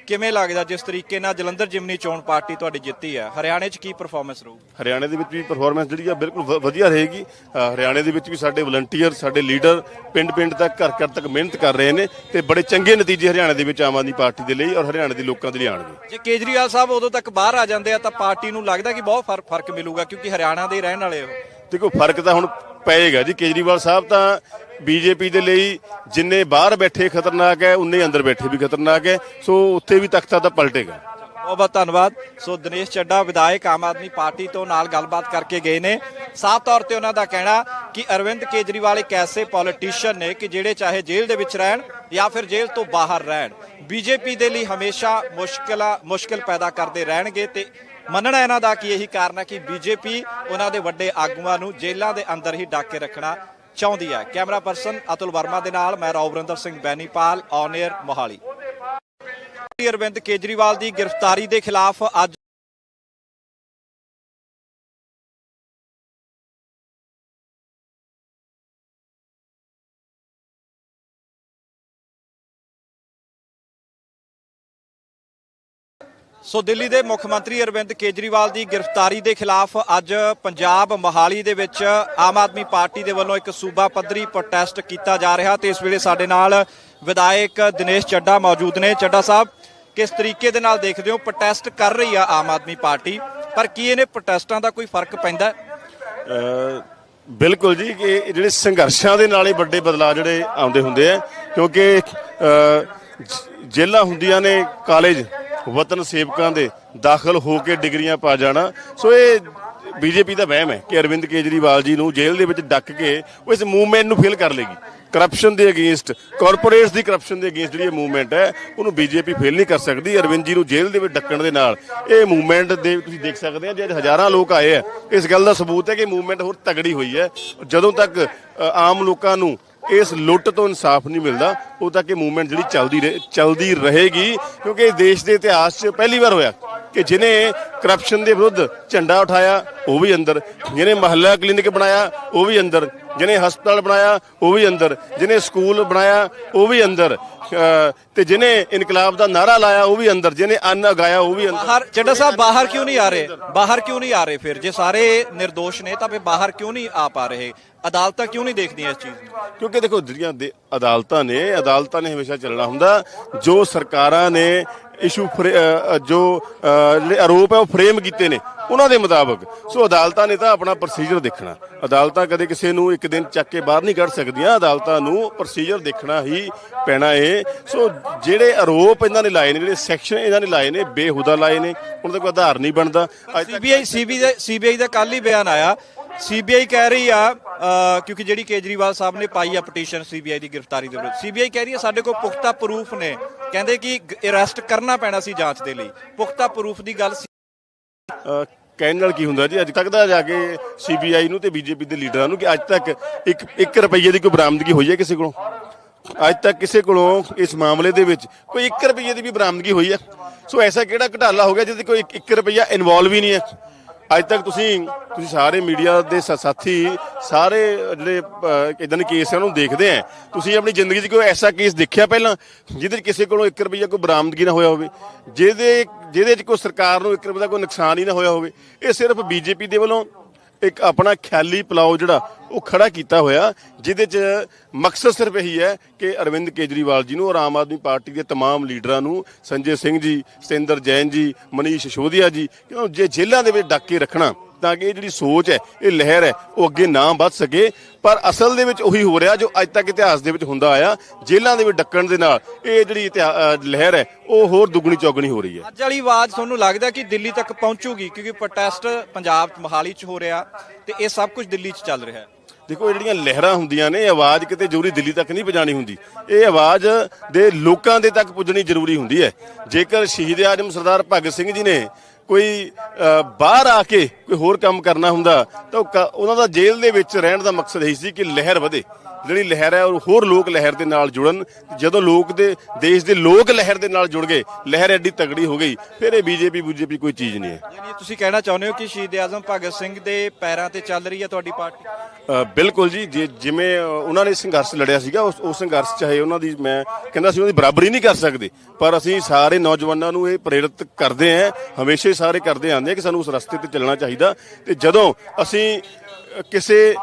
ਕਿਵੇਂ ਲੱਗਦਾ ਜਿਸ ਤਰੀਕੇ ਨਾਲ ਜਲੰਧਰ ਜਿਮਨੀ ਚੋਣ ਪਾਰਟੀ ਤੁਹਾਡੀ ਜਿੱਤੀ ਹੈ? ਹਰਿਆਣੇ 'ਚ ਕੀ ਪਰਫਾਰਮੈਂਸ ਰਹੂ? ਹਰਿਆਣੇ ਦੇ ਵਿੱਚ ਵੀ ਪਰਫਾਰਮੈਂਸ ਜਿਹੜੀ ਆ ਬਿਲਕੁਲ ਵਧੀਆ ਰਹੇਗੀ। ਹਰਿਆਣੇ ਦੇ ਵਿੱਚ ਵੀ ਸਾਡੇ ਵਲੰਟੀਅਰ ਸਾਡੇ ਲੀਡਰ ਪਿੰਡ-ਪਿੰਡ ਤੱਕ ਘਰ-ਘਰ ਤੱਕ ਮਿਹਨਤ ਕਰ ਰਹੇ ਨੇ ਤੇ ਬੜੇ ਚੰਗੇ ਨਤੀਜੇ ਹਰਿਆਣੇ ਦੇ ਵਿੱਚ ਆਮ ਆਦਮੀ ਪਾਰਟੀ ਦੇ ਲਈ ਔਰ ਹਰਿਆਣੇ ਦੇ ਲੋਕਾਂ ਦੇ ਲਈ ਆਣਗੇ ਜੇ ਕੇਜਰੀਵਾਲ ਸਾਹਿਬ ਉਦੋਂ ਤੱਕ ਬਾਹਰ ਆ ਜਾਂਦੇ ਆ ਤਾਂ ਪਾਰਟੀ ਨੂੰ ਲੱਗਦਾ ਕਿ ਬਹੁਤ ਫ਼ਰਕ ਫ਼ਰਕ ਮਿਲੂਗਾ ਕਿਉਂਕਿ ਹਰਿਆਣਾ ਦੇ ਰਹਿਣ ਵਾਲੇ ਹੋ। ਦੇਖੋ ਫ਼ਰਕ ਤਾਂ ਹੁਣ ਪਏਗਾ ਜੀ। ਕੇਜਰੀਵਾਲ ਸਾਹਿਬ ਤਾਂ ਬੀਜੇਪੀ ਦੇ ਲਈ ਜਿੰਨੇ ਬਾਹਰ ਬੈਠੇ ਖਤਰਨਾਕ ਹੈ, ਉਨੇ ਅੰਦਰ ਬੈਠੇ ਵੀ ਖਤਰਨਾਕ ਹੈ। ਸੋ ਉੱਥੇ ਵੀ ਤਖਤਾ ਤਾਂ ਪਲਟੇਗਾ। ਬਹੁਤ ਬਹੁਤ ਧੰਨਵਾਦ। ਸੋ ਦਿਨੇਸ਼ ਚੱਡਾ, ਵਿਧਾਇਕ ਆਮ ਆਦਮੀ ਪਾਰਟੀ ਤੋਂ ਨਾਲ ਗੱਲਬਾਤ ਕਰਕੇ ਗਏ ਨੇ। ਸਾਫ਼ ਤੌਰ ਤੇ ਉਹਨਾਂ ਦਾ ਕਹਿਣਾ ਕਿ ਅਰਵਿੰਦ ਕੇਜਰੀਵਾਲ ਇੱਕ ਐਸੇ ਪੋਲੀਟੀਸ਼ੀਅਨ ਨੇ ਕਿ ਜਿਹੜੇ ਚਾਹੇ ਜੇਲ੍ਹ ਦੇ ਵਿੱਚ ਰਹਿਣ ਜਾਂ ਫਿਰ ਜੇਲ੍ਹ ਤੋਂ ਬਾਹਰ ਰਹਿਣ। ਬੀਜੇਪੀ ਦੇ ਲਈ ਹਮੇਸ਼ਾ ਮੁਸ਼ਕਲਾਂ, ਮੁਸ਼ਕਲ ਪੈਦਾ ਕਰਦੇ ਰਹਿਣਗੇ ਤੇ ਮੰਨਣਾ ਇਹਨਾਂ ਦਾ ਕਿ ਇਹੀ ਕਾਰਨ ਹੈ ਕਿ ਬੀਜੇਪੀ ਉਹਨਾਂ ਦੇ ਵੱਡੇ ਆਗੂਆਂ ਨੂੰ ਜੇਲ੍ਹਾਂ ਦੇ ਅੰਦਰ ਹੀ ਡਾਕੇ ਰੱਖਣਾ ਚਾਹੁੰਦੀ ਹੈ। ਕੈਮਰਾ ਪਰਸਨ ਅਤੁਲ ਵਰਮਾ ਦੇ ਨਾਲ ਮੈਂ ਰੌਵਰਿੰਦਰ ਸਿੰਘ ਬੈਨੀਪਾਲ ਔਨ 에ਅਰ ਮੋਹਾਲੀ। ਅਰਵਿੰਦ ਕੇਜਰੀਵਾਲ ਦੀ ਗ੍ਰਿਫਤਾਰੀ ਦੇ ਖਿਲਾਫ ਅੱਜ ਸੋ ਦਿੱਲੀ ਦੇ ਮੁੱਖ ਮੰਤਰੀ ਅਰਵਿੰਦ ਕੇਜਰੀਵਾਲ ਦੀ ਗ੍ਰਿਫਤਾਰੀ ਦੇ ਖਿਲਾਫ ਅੱਜ ਪੰਜਾਬ ਮੋਹਾਲੀ ਦੇ ਵਿੱਚ ਆਮ ਆਦਮੀ ਪਾਰਟੀ ਦੇ ਵੱਲੋਂ ਇੱਕ ਸੂਬਾ ਪੱਧਰੀ ਪ੍ਰੋਟੈਸਟ ਕੀਤਾ ਜਾ ਰਿਹਾ ਤੇ ਇਸ ਵੇਲੇ ਸਾਡੇ ਨਾਲ ਵਿਧਾਇਕ ਦਿਨੇਸ਼ ਚੱਡਾ ਮੌਜੂਦ ਨੇ। ਚੱਡਾ ਸਾਹਿਬ, ਕਿਸ ਤਰੀਕੇ ਦੇ ਨਾਲ ਦੇਖਦੇ ਹੋ? ਪ੍ਰੋਟੈਸਟ ਕਰ ਰਹੀ ਆ ਆਮ ਆਦਮੀ ਪਾਰਟੀ, ਪਰ ਕੀ ਇਹਨੇ ਪ੍ਰੋਟੈਸਟਾਂ ਦਾ ਕੋਈ ਫ਼ਰਕ ਪੈਂਦਾ? ਬਿਲਕੁਲ ਜੀ, ਕਿ ਇਹ ਜਿਹੜੇ ਸੰਘਰਸ਼ਾਂ ਦੇ ਨਾਲ ਹੀ ਵੱਡੇ ਬਦਲਾਅ ਜਿਹੜੇ ਆਉਂਦੇ ਹੁੰਦੇ ਆ, ਕਿਉਂਕਿ ਜੇਲ੍ਹਾਂ ਹੁੰਦੀਆਂ ਨੇ, ਕਾਲਜ ਵਤਨ ਸੇਵਕਾਂ ਦੇ ਦਾਖਲ ਹੋ ਕੇ ਡਿਗਰੀਆਂ ਪਾ ਜਾਣਾ। ਸੋ ਇਹ ਬੀਜੇਪੀ ਦਾ ਵਹਿਮ ਹੈ ਕਿ ਅਰਵਿੰਦ ਕੇਜਰੀਵਾਲ ਜੀ ਨੂੰ ਜੇਲ੍ਹ ਦੇ ਵਿੱਚ ਡੱਕ ਕੇ ਉਹ ਇਸ ਮੂਵਮੈਂਟ ਨੂੰ ਫੇਲ ਕਰ ਲੇਗੀ। ਕਰਪਸ਼ਨ ਦੇ ਅਗੇਂਸਟ ਕਾਰਪੋਰੇਟਸ ਦੀ ਕਰਪਸ਼ਨ ਦੇ ਅਗੇਂਸਟ ਜਿਹੜੀ ਇਹ ਮੂਵਮੈਂਟ ਹੈ, ਉਹਨੂੰ ਬੀਜੇਪੀ ਫੇਲ ਨਹੀਂ ਕਰ ਸਕਦੀ। ਅਰਵਿੰਦ ਜੀ ਨੂੰ ਜੇਲ੍ਹ ਦੇ ਵਿੱਚ ਡੱਕਣ ਦੇ ਨਾਲ ਇਹ ਮੂਵਮੈਂਟ ਦੇ ਤੁਸੀਂ ਦੇਖ ਸਕਦੇ ਆ, ਜੇ ਅੱਜ ਹਜ਼ਾਰਾਂ ਲੋਕ ਆਏ ਆ, ਇਸ ਗੱਲ ਦਾ ਸਬੂਤ ਹੈ ਕਿ ਮੂਵਮੈਂਟ ਹੋਰ ਤਗੜੀ ਹੋਈ ਹੈ। ਜਦੋਂ ਤੱਕ ਆਮ ਲੋਕਾਂ ਨੂੰ ਇਸ ਲੁੱਟ ਤੋਂ ਇਨਸਾਫ ਨਹੀਂ ਮਿਲਦਾ। ਉਹ ਤੱਕ ਇਹ ਮੂਵਮੈਂਟ ਜਿਹੜੀ ਚੱਲਦੀ ਰਹੇ ਚੱਲਦੀ ਰਹੇਗੀ, ਕਿਉਂਕਿ ਇਸ ਦੇਸ਼ ਦੇ ਇਤਿਹਾਸ 'ਚ ਪਹਿਲੀ ਵਾਰ ਹੋਇਆ ਕਿ ਜਿਨੇ ਕਰਪਸ਼ਨ ਦੇ ਵਿਰੁੱਧ ਝੰਡਾ ਉਠਾਇਆ, ਉਹ ਵੀ ਅੰਦਰ। ਜਿਹਨੇ ਮਹੱਲਾ ਕਲੀਨਿਕ ਬਣਾਇਆ, ਉਹ ਵੀ ਅੰਦਰ। ਜਿਹਨੇ ਹਸਪਤਾਲ ਬਣਾਇਆ ਉਹ ਵੀ ਅੰਦਰ। ਜਿਹਨੇ ਸਕੂਲ ਬਣਾਇਆ ਉਹ ਵੀ ਅੰਦਰ। ਤੇ ਜਿਹਨੇ ਇਨਕਲਾਬ ਦਾ ਨਾਰਾ ਲਾਇਆ ਉਹ ਵੀ ਅੰਦਰ। ਜਿਹਨੇ ਅੰਨ ਉਗਾਇਆ ਉਹ ਵੀ ਅੰਦਰ। ਬਾਹਰ ਚੱਡਾ ਸਾਹਿਬ ਬਾਹਰ ਕਿਉਂ ਨਹੀਂ ਆ ਰਹੇ? ਬਾਹਰ ਕਿਉਂ ਨਹੀਂ ਆ ਰਹੇ ਫਿਰ? ਜੇ ਸਾਰੇ નિર્ਦੋਸ਼ ਨੇ ਤਾਂ ਫਿਰ ਬਾਹਰ ਕਿਉਂ ਨਹੀਂ ਆ ਪਾ ਰਹੇ? ਅਦਾਲਤਾਂ ਕਿਉਂ ਨਹੀਂ ਦੇਖਦੀਆਂ ਇਸ ਚੀਜ਼ ਨੂੰ? ਕਿਉਂਕਿ ਦੇਖੋ ਜਿਹੜੀਆਂ ਅਦਾਲਤਾਂ ਨੇ ਅਦਾਲਤਾਂ ਨੇ ਹਮੇਸ਼ਾ ਚੱਲਣਾ ਹੁੰਦਾ। ਜੋ ਸਰਕਾਰਾਂ ਨੇ ਇਸ਼ੂ ਜੋ ਜਿਹੜੇ ਆਰੋਪ ਹੈ, ਉਹ ਫਰੇਮ ਕੀਤੇ ਨੇ, ਉਹਨਾਂ ਦੇ ਮੁਤਾਬਕ। ਸੋ ਅਦਾਲਤਾਂ ਨੇ ਤਾਂ ਆਪਣਾ ਪ੍ਰੋਸੀਜਰ ਦੇਖਣਾ। ਅਦਾਲਤਾਂ ਕਦੇ ਕਿਸੇ ਨੂੰ ਇੱਕ ਦਿਨ ਚੱਕ ਕੇ ਬਾਹਰ ਨਹੀਂ ਕੱਢ ਸਕਦੀਆਂ। ਅਦਾਲਤਾਂ ਨੂੰ ਪ੍ਰੋਸੀਜਰ ਦੇਖਣਾ ਹੀ ਪੈਣਾ ਏ। ਸੋ ਜਿਹੜੇ ਆਰੋਪ ਇਹਨਾਂ ਨੇ ਲਾਏ ਨੇ, ਜਿਹੜੇ ਸੈਕਸ਼ਨ ਇਹਨਾਂ ਨੇ ਲਾਏ ਨੇ, ਬੇਹੁਦਾ ਲਾਏ ਨੇ, ਉਹਨਾਂ ਦਾ ਕੋਈ ਆਧਾਰ ਨਹੀਂ ਬਣਦਾ। ਅੱਜ ਤੱਕ ਸੀਬੀਆਈ ਸੀਬੀ ਦਾ ਸੀਬੀਆਈ ਦਾ ਕੱਲ ਹੀ ਬਿਆਨ ਆਇਆ। ਸੀਬੀਆਈ ਕਹਿ ਰਹੀ ਆ ਕਿਉਂਕਿ ਜਿਹੜੀ ਕੇਜਰੀਵਾਲ ਸਾਹਿਬ ਨੇ ਪਾਈ ਆ ਪਟੀਸ਼ਨ ਸੀਬੀਆਈ ਦੀ ਗ੍ਰਿਫਤਾਰੀ ਦੇ ਵਿਰੁੱਧ। ਸੀਬੀਆਈ ਕਹਿ ਰਹੀ ਹੈ ਸਾਡੇ ਕੋਲ ਪੁਖਤਾ ਪ੍ਰੂਫ ਨੇ। ਕਹਿੰਦੇ ਕਿ ਅਰੈਸਟ ਕਰਨਾ ਪੈਣਾ ਸੀ ਜਾਂਚ ਦੇ ਲਈ। ਪੁਖਤਾ ਪ੍ਰੂਫ ਦੀ ਗੱਲ ਕਹਿਣ ਨਾਲ ਕੀ ਹੁੰਦਾ ਜੀ? ਅੱਜ ਤੱਕ ਦਾ ਜਾ ਕੇ ਸੀਬੀਆਈ ਨੂੰ ਤੇ ਬੀਜੇਪੀ ਦੇ ਲੀਡਰਾਂ ਨੂੰ ਕਿ ਅੱਜ ਤੱਕ ਇੱਕ 1 ਰੁਪਈਏ ਦੀ ਕੋਈ ਬਰਾਮਦਗੀ ਹੋਈ ਹੈ ਕਿਸੇ ਕੋਲੋਂ? ਅੱਜ ਤੱਕ ਕਿਸੇ ਕੋਲੋਂ ਇਸ ਮਾਮਲੇ ਦੇ ਵਿੱਚ ਕੋਈ 1 ਰੁਪਈਏ ਦੀ ਵੀ ਬਰਾਮਦਗੀ ਹੋਈ ਹੈ? ਸੋ ਐਸਾ ਕਿਹੜਾ ਘਟਾਲਾ ਹੋ ਗਿਆ ਜਿਹਦੇ ਕੋਈ 1 ਰੁਪਈਆ ਇਨਵੋਲਵ ਹੀ ਨਹੀਂ ਹੈ? ਅੱਜ ਤੱਕ ਤੁਸੀਂ ਤੁਸੀਂ ਸਾਰੇ ਮੀਡੀਆ ਦੇ ਸਾਥੀ, ਸਾਰੇ ਜਿਹੜੇ ਇਦਾਂ ਦੇ ਕੇਸ ਹੈ ਉਹਨੂੰ ਦੇਖਦੇ ਆ। ਤੁਸੀਂ ਆਪਣੀ ਜ਼ਿੰਦਗੀ 'ਚ ਕੋਈ ਐਸਾ ਕੇਸ ਦੇਖਿਆ ਪਹਿਲਾਂ, ਜਿਹਦੇ 'ਚ ਕਿਸੇ ਕੋਲੋਂ 1 ਰੁਪਈਆ ਕੋਈ ਬਰਾਮਦਗੀ ਨਾ ਹੋਇਆ ਹੋਵੇ? ਜਿਹਦੇ ਜਿਹਦੇ 'ਚ ਕੋਈ ਸਰਕਾਰ ਨੂੰ 1 ਰੁਪਏ ਦਾ ਕੋਈ ਨੁਕਸਾਨ ਹੀ ਨਾ ਹੋਇਆ ਹੋਵੇ? ਇਹ ਸਿਰਫ ਬੀਜੇਪੀ ਦੇ ਵੱਲੋਂ ਇੱਕ ਆਪਣਾ ਖਿਆਲੀ ਪਲਾਓ ਜਿਹੜਾ ਉਹ ਖੜਾ ਕੀਤਾ ਹੋਇਆ ਜਿਹਦੇ 'ਚ ਮਕਸਦ ਸਿਰਫ ਇਹੀ ਹੈ ਕਿ ਅਰਵਿੰਦ ਕੇਜਰੀਵਾਲ ਜੀ ਨੂੰ ਔਰ ਆਮ ਆਦਮੀ ਪਾਰਟੀ ਦੇ तमाम ਲੀਡਰਾਂ ਨੂੰ ਸੰਜੇ ਸਿੰਘ ਜੀ ਸਤਿੰਦਰ ਜੈਨ ਜੀ ਮਨੀਸ਼ ਸਿਸੋਦੀਆ ਜੀ ਕਿਉਂ ਜੇ ਜੇਲ੍ਹਾਂ ਦੇ ਵਿੱਚ ਡੱਕ ਕੇ ਰੱਖਣਾ ਤਾਂ ਕਿ ਇਹ ਜਿਹੜੀ ਸੋਚ ਹੈ ਇਹ ਲਹਿਰ ਹੈ ਉਹ ਅੱਗੇ ਨਾ ਵੱਧ ਸਕੇ ਪਰ ਅਸਲ ਦੇ ਵਿੱਚ ਉਹੀ ਹੋ ਰਿਹਾ ਜੋ ਅੱਜ ਤੱਕ ਇਤਿਹਾਸ ਦੇ ਵਿੱਚ ਹੁੰਦਾ ਆਇਆ ਜੇਲ੍ਹਾਂ ਦੇ ਵਿੱਚ ਡੱਕਣ ਦੇ ਨਾਲ ਇਹ ਜਿਹੜੀ ਇਤਿਹਾ- ਅ, ਲਹਿਰ ਹੈ ਉਹ ਹੋਰ ਦੁੱਗਣੀ ਚੌਗਣੀ ਹੋ ਰਹੀ ਹੈ ਅੱਜ ਵਾਲੀ ਆਵਾਜ਼ ਤੁਹਾਨੂੰ ਲੱਗਦਾ ਕਿ ਦਿੱਲੀ ਤੱਕ ਪਹੁੰਚੂਗੀ ਕਿਉਂਕਿ ਪ੍ਰੋਟੈਸਟ ਪੰਜਾਬ ਮੋਹਾਲੀ 'ਚ ਹੋ ਰਿਹਾ ਤੇ ਇਹ ਸਭ ਕੁਝ ਦਿੱਲੀ 'ਚ ਚੱਲ ਰਿਹਾ ਹੈ ਦੇਖੋ, ਇਹ ਜਿਹੜੀਆਂ ਲਹਿਰਾਂ ਹੁੰਦੀਆਂ ਨੇ, ਇਹ ਆਵਾਜ਼ ਕਿਤੇ ਜ਼ਰੂਰੀ ਦਿੱਲੀ ਤੱਕ ਨਹੀਂ ਪਹੁੰਚਾਣੀ ਹੁੰਦੀ। ਇਹ ਆਵਾਜ਼ ਦੇ ਲੋਕਾਂ ਦੇ ਤੱਕ ਪੁੱਜਣੀ ਜ਼ਰੂਰੀ ਹੁੰਦੀ ਹੈ। ਜੇਕਰ ਸ਼ਹੀਦ ਆਜਮ ਸਰਦਾਰ ਭਗਤ ਸਿੰਘ ਜੀ ਨੇ ਕੋਈ ਬਾਹਰ ਆ ਕੇ ਕੋਈ ਹੋਰ ਕੰਮ ਕਰਨਾ ਹੁੰਦਾ ਤਾਂ ਉਹਨਾਂ ਦਾ ਜੇਲ੍ਹ ਦੇ ਵਿੱਚ ਰਹਿਣ ਦਾ ਮਕਸਦ ਇਹੀ ਸੀ ਕਿ ਲਹਿਰ ਵਧੇ। ਜਿਹੜੀ ਲਹਿਰ ਹੈ ਉਹ ਹੋਰ ਲੋਕ ਲਹਿਰ ਦੇ ਨਾਲ ਜੁੜਨ ਜਦੋਂ ਲੋਕ ਦੇ ਦੇਸ਼ ਦੇ ਲੋਕ ਲਹਿਰ ਦੇ ਨਾਲ ਜੁੜ ਗਏ ਲਹਿਰ ਐਡੀ ਤਗੜੀ ਹੋ ਗਈ ਫਿਰ ਇਹ ਬੀਜੇਪੀ ਬੀਜੇਪੀ ਕੋਈ ਚੀਜ਼ ਨਹੀਂ ਹੈ। ਯਾਨੀ ਤੁਸੀਂ ਕਹਿਣਾ ਚਾਹੁੰਦੇ ਹੋ ਕਿ ਸ਼ਹੀਦ ਆਜ਼ਮ ਭਗਤ ਸਿੰਘ ਦੇ ਪੈਰਾਂ ਤੇ ਚੱਲ ਰਹੀ ਹੈ ਤੁਹਾਡੀ ਪਾਰਟੀ? ਬਿਲਕੁਲ ਜੀ ਜਿਵੇਂ ਉਹਨਾਂ ਨੇ ਸੰਘਰਸ਼ ਲੜਿਆ ਸੀਗਾ ਉਸ ਉਸ ਸੰਘਰਸ਼ ਚਾਹੇ ਉਹਨਾਂ ਦੀ ਮੈਂ ਕਹਿੰਦਾ ਸੀ ਉਹਨਾਂ ਦੀ ਬਰਾਬਰੀ ਨਹੀਂ ਕਰ ਸਕਦੇ। ਪਰ ਅਸੀਂ ਸਾਰੇ ਨੌਜਵਾਨਾਂ ਨੂੰ ਇਹ ਪ੍ਰੇਰਿਤ ਕਰਦੇ ਆਂ ਹਮੇਸ਼ਾ ਹੀ ਸਾਰੇ ਕਰਦੇ ਆਂਦੇ ਕਿ ਸਾਨੂੰ ਉਸ ਰਸਤੇ ਤੇ ਚੱਲਣਾ ਚਾਹੀਦਾ ਤੇ ਜਦੋਂ ਅਸੀਂ ਕਿਸੇ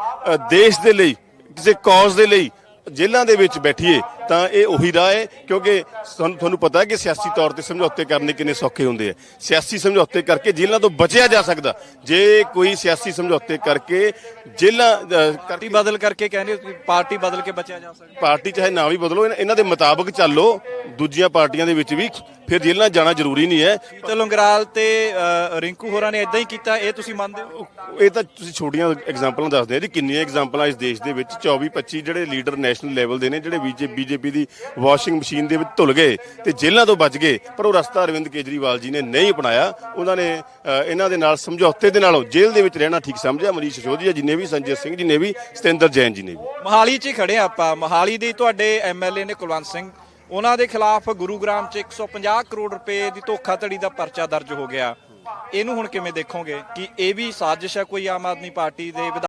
ਦੇਸ਼ ਦੇ ਲਈ, ਕਿਸੇ ਕੌਜ਼ ਦੇ ਲਈ ਜੇਲ੍ਹਾਂ ਦੇ ਵਿੱਚ ਬੈਠੀਏ ਤਾਂ ਇਹ ਉਹੀ ਰਾਹ ਹੈ ਕਿਉਂਕਿ ਤੁਹਾਨੂੰ ਪਤਾ ਹੈ ਕਿ ਸਿਆਸੀ ਤੌਰ ਤੇ ਸਮਝੌਤੇ ਕਰਨੇ ਕਿੰਨੇ ਸੌਖੇ ਹੁੰਦੇ ਆ। ਸਿਆਸੀ ਸਮਝੌਤੇ ਕਰਕੇ ਜੇਲ੍ਹਾਂ ਤੋਂ ਬਚਿਆ ਜਾ ਸਕਦਾ। ਜੇ ਕੋਈ ਸਿਆਸੀ ਸਮਝੌਤੇ ਕਰਕੇ ਜੇਲ੍ਹਾਂ ਪਾਰਟੀ ਬਦਲ ਕਰਕੇ ਕਹਿੰਦੇ ਪਾਰਟੀ ਬਦਲ ਕੇ ਬਚਿਆ ਜਾ ਸਕਦਾ। ਪਾਰਟੀ ਚਾਹੇ ਨਾ ਵੀ ਬਦਲੋ ਇਹਨਾਂ- ਦੇ ਮੁਤਾਬਕ ਚੱਲੋ ਦੂਜੀਆਂ ਪਾਰਟੀਆਂ ਦੇ ਵਿੱਚ ਵੀ ਫਿਰ ਜੇਲ੍ਹਾਂ ਜਾਣਾ ਜ਼ਰੂਰੀ ਨਹੀਂ ਹੈ। ਸ਼ੀਤਲ ਉਂਗਰਾਲ ਤੇ ਰਿੰਕੂ ਹੋਰਾਂ ਨੇ ਇਦਾਂ ਹੀ ਕੀਤਾ ਇਹ ਤੁਸੀਂ ਮੰਨਦੇ ਹੋ? ਇਹ ਤਾਂ ਤੁਸੀਂ ਛੋਟੀਆਂ ਐਗਜ਼ਾਮਪਲਾਂ ਦੱਸਦੇ ਆ ਜੀ ਕਿੰਨੀਆਂ ਐਗਜ਼ਾਮਪਲਾਂ ਇਸ ਦੇਸ਼ ਦੇ ਵਿੱਚ 24 25 ਜਿਹੜੇ ਲੀਡਰ ਨੈਸ਼ਨਲ ਲੈਵਲ ਦੇ ਨੇ ਜਿਹੜੇ ਬੀਜੇਪੀ ਦੀ ਵਾਸ਼ਿੰਗ ਮਸ਼ੀਨ ਦੇ ਵਿੱਚ ਧੁਲ ਗਏ ਤੇ ਜੇਲ੍ਹਾਂ ਤੋਂ ਬਚ ਗਏ। ਪਰ ਉਹ ਰਸਤਾ ਅਰਵਿੰਦ ਕੇਜਰੀਵਾਲ ਜੀ ਨੇ ਨਹੀਂ ਅਪਣਾਇਆ। ਉਹਨਾਂ ਨੇ ਇਹਨਾਂ ਦੇ ਨਾਲ ਸਮਝੌਤੇ ਦੇ ਨਾਲ ਜੇਲ੍ਹ ਦੇ ਵਿੱਚ ਰਹਿਣਾ ਠੀਕ ਸਮਝਿਆ। ਮਨੀਸ਼ ਸਿਸੋਦੀਆ ਜੀ ਨੇ ਵੀ, ਸੰਜੇ ਸਿੰਘ ਜੀ ਨੇ ਵੀ, ਸਤਿੰਦਰ ਜੈਨ ਜੀ ਨੇ ਵੀ। ਮੋਹਾਲੀ 'ਚ ਖੜੇ ਆਪਾਂ। ਮੋਹਾਲੀ ਦੇ ਤੁਹਾਡੇ ਐਮਐਲਏ ਨੇ ਕੁਲਵੰਤ ਸਿੰਘ। ਉਹਨਾਂ ਦੇ ਖਿਲਾਫ ਗੁਰੂਗ੍ਰਾਮ 'ਚ 150 ਕਰੋੜ ਰੁਪਏ ਦੀ ਧੋਖਾਧੜੀ ਦਾ ਪਰਚਾ ਦਰਜ ਹੋ ਗਿਆ। ਇਹਨੂੰ ਹੁਣ ਕਿਵੇਂ ਦੇਖੋਗੇ? ਕਿ ਇਹ ਵੀ ਸਾਜ਼ਿਸ਼ ਹੈ ਕੋਈ ਆਮ ਆਦਮੀ ਪਾਰਟੀ ਦੇ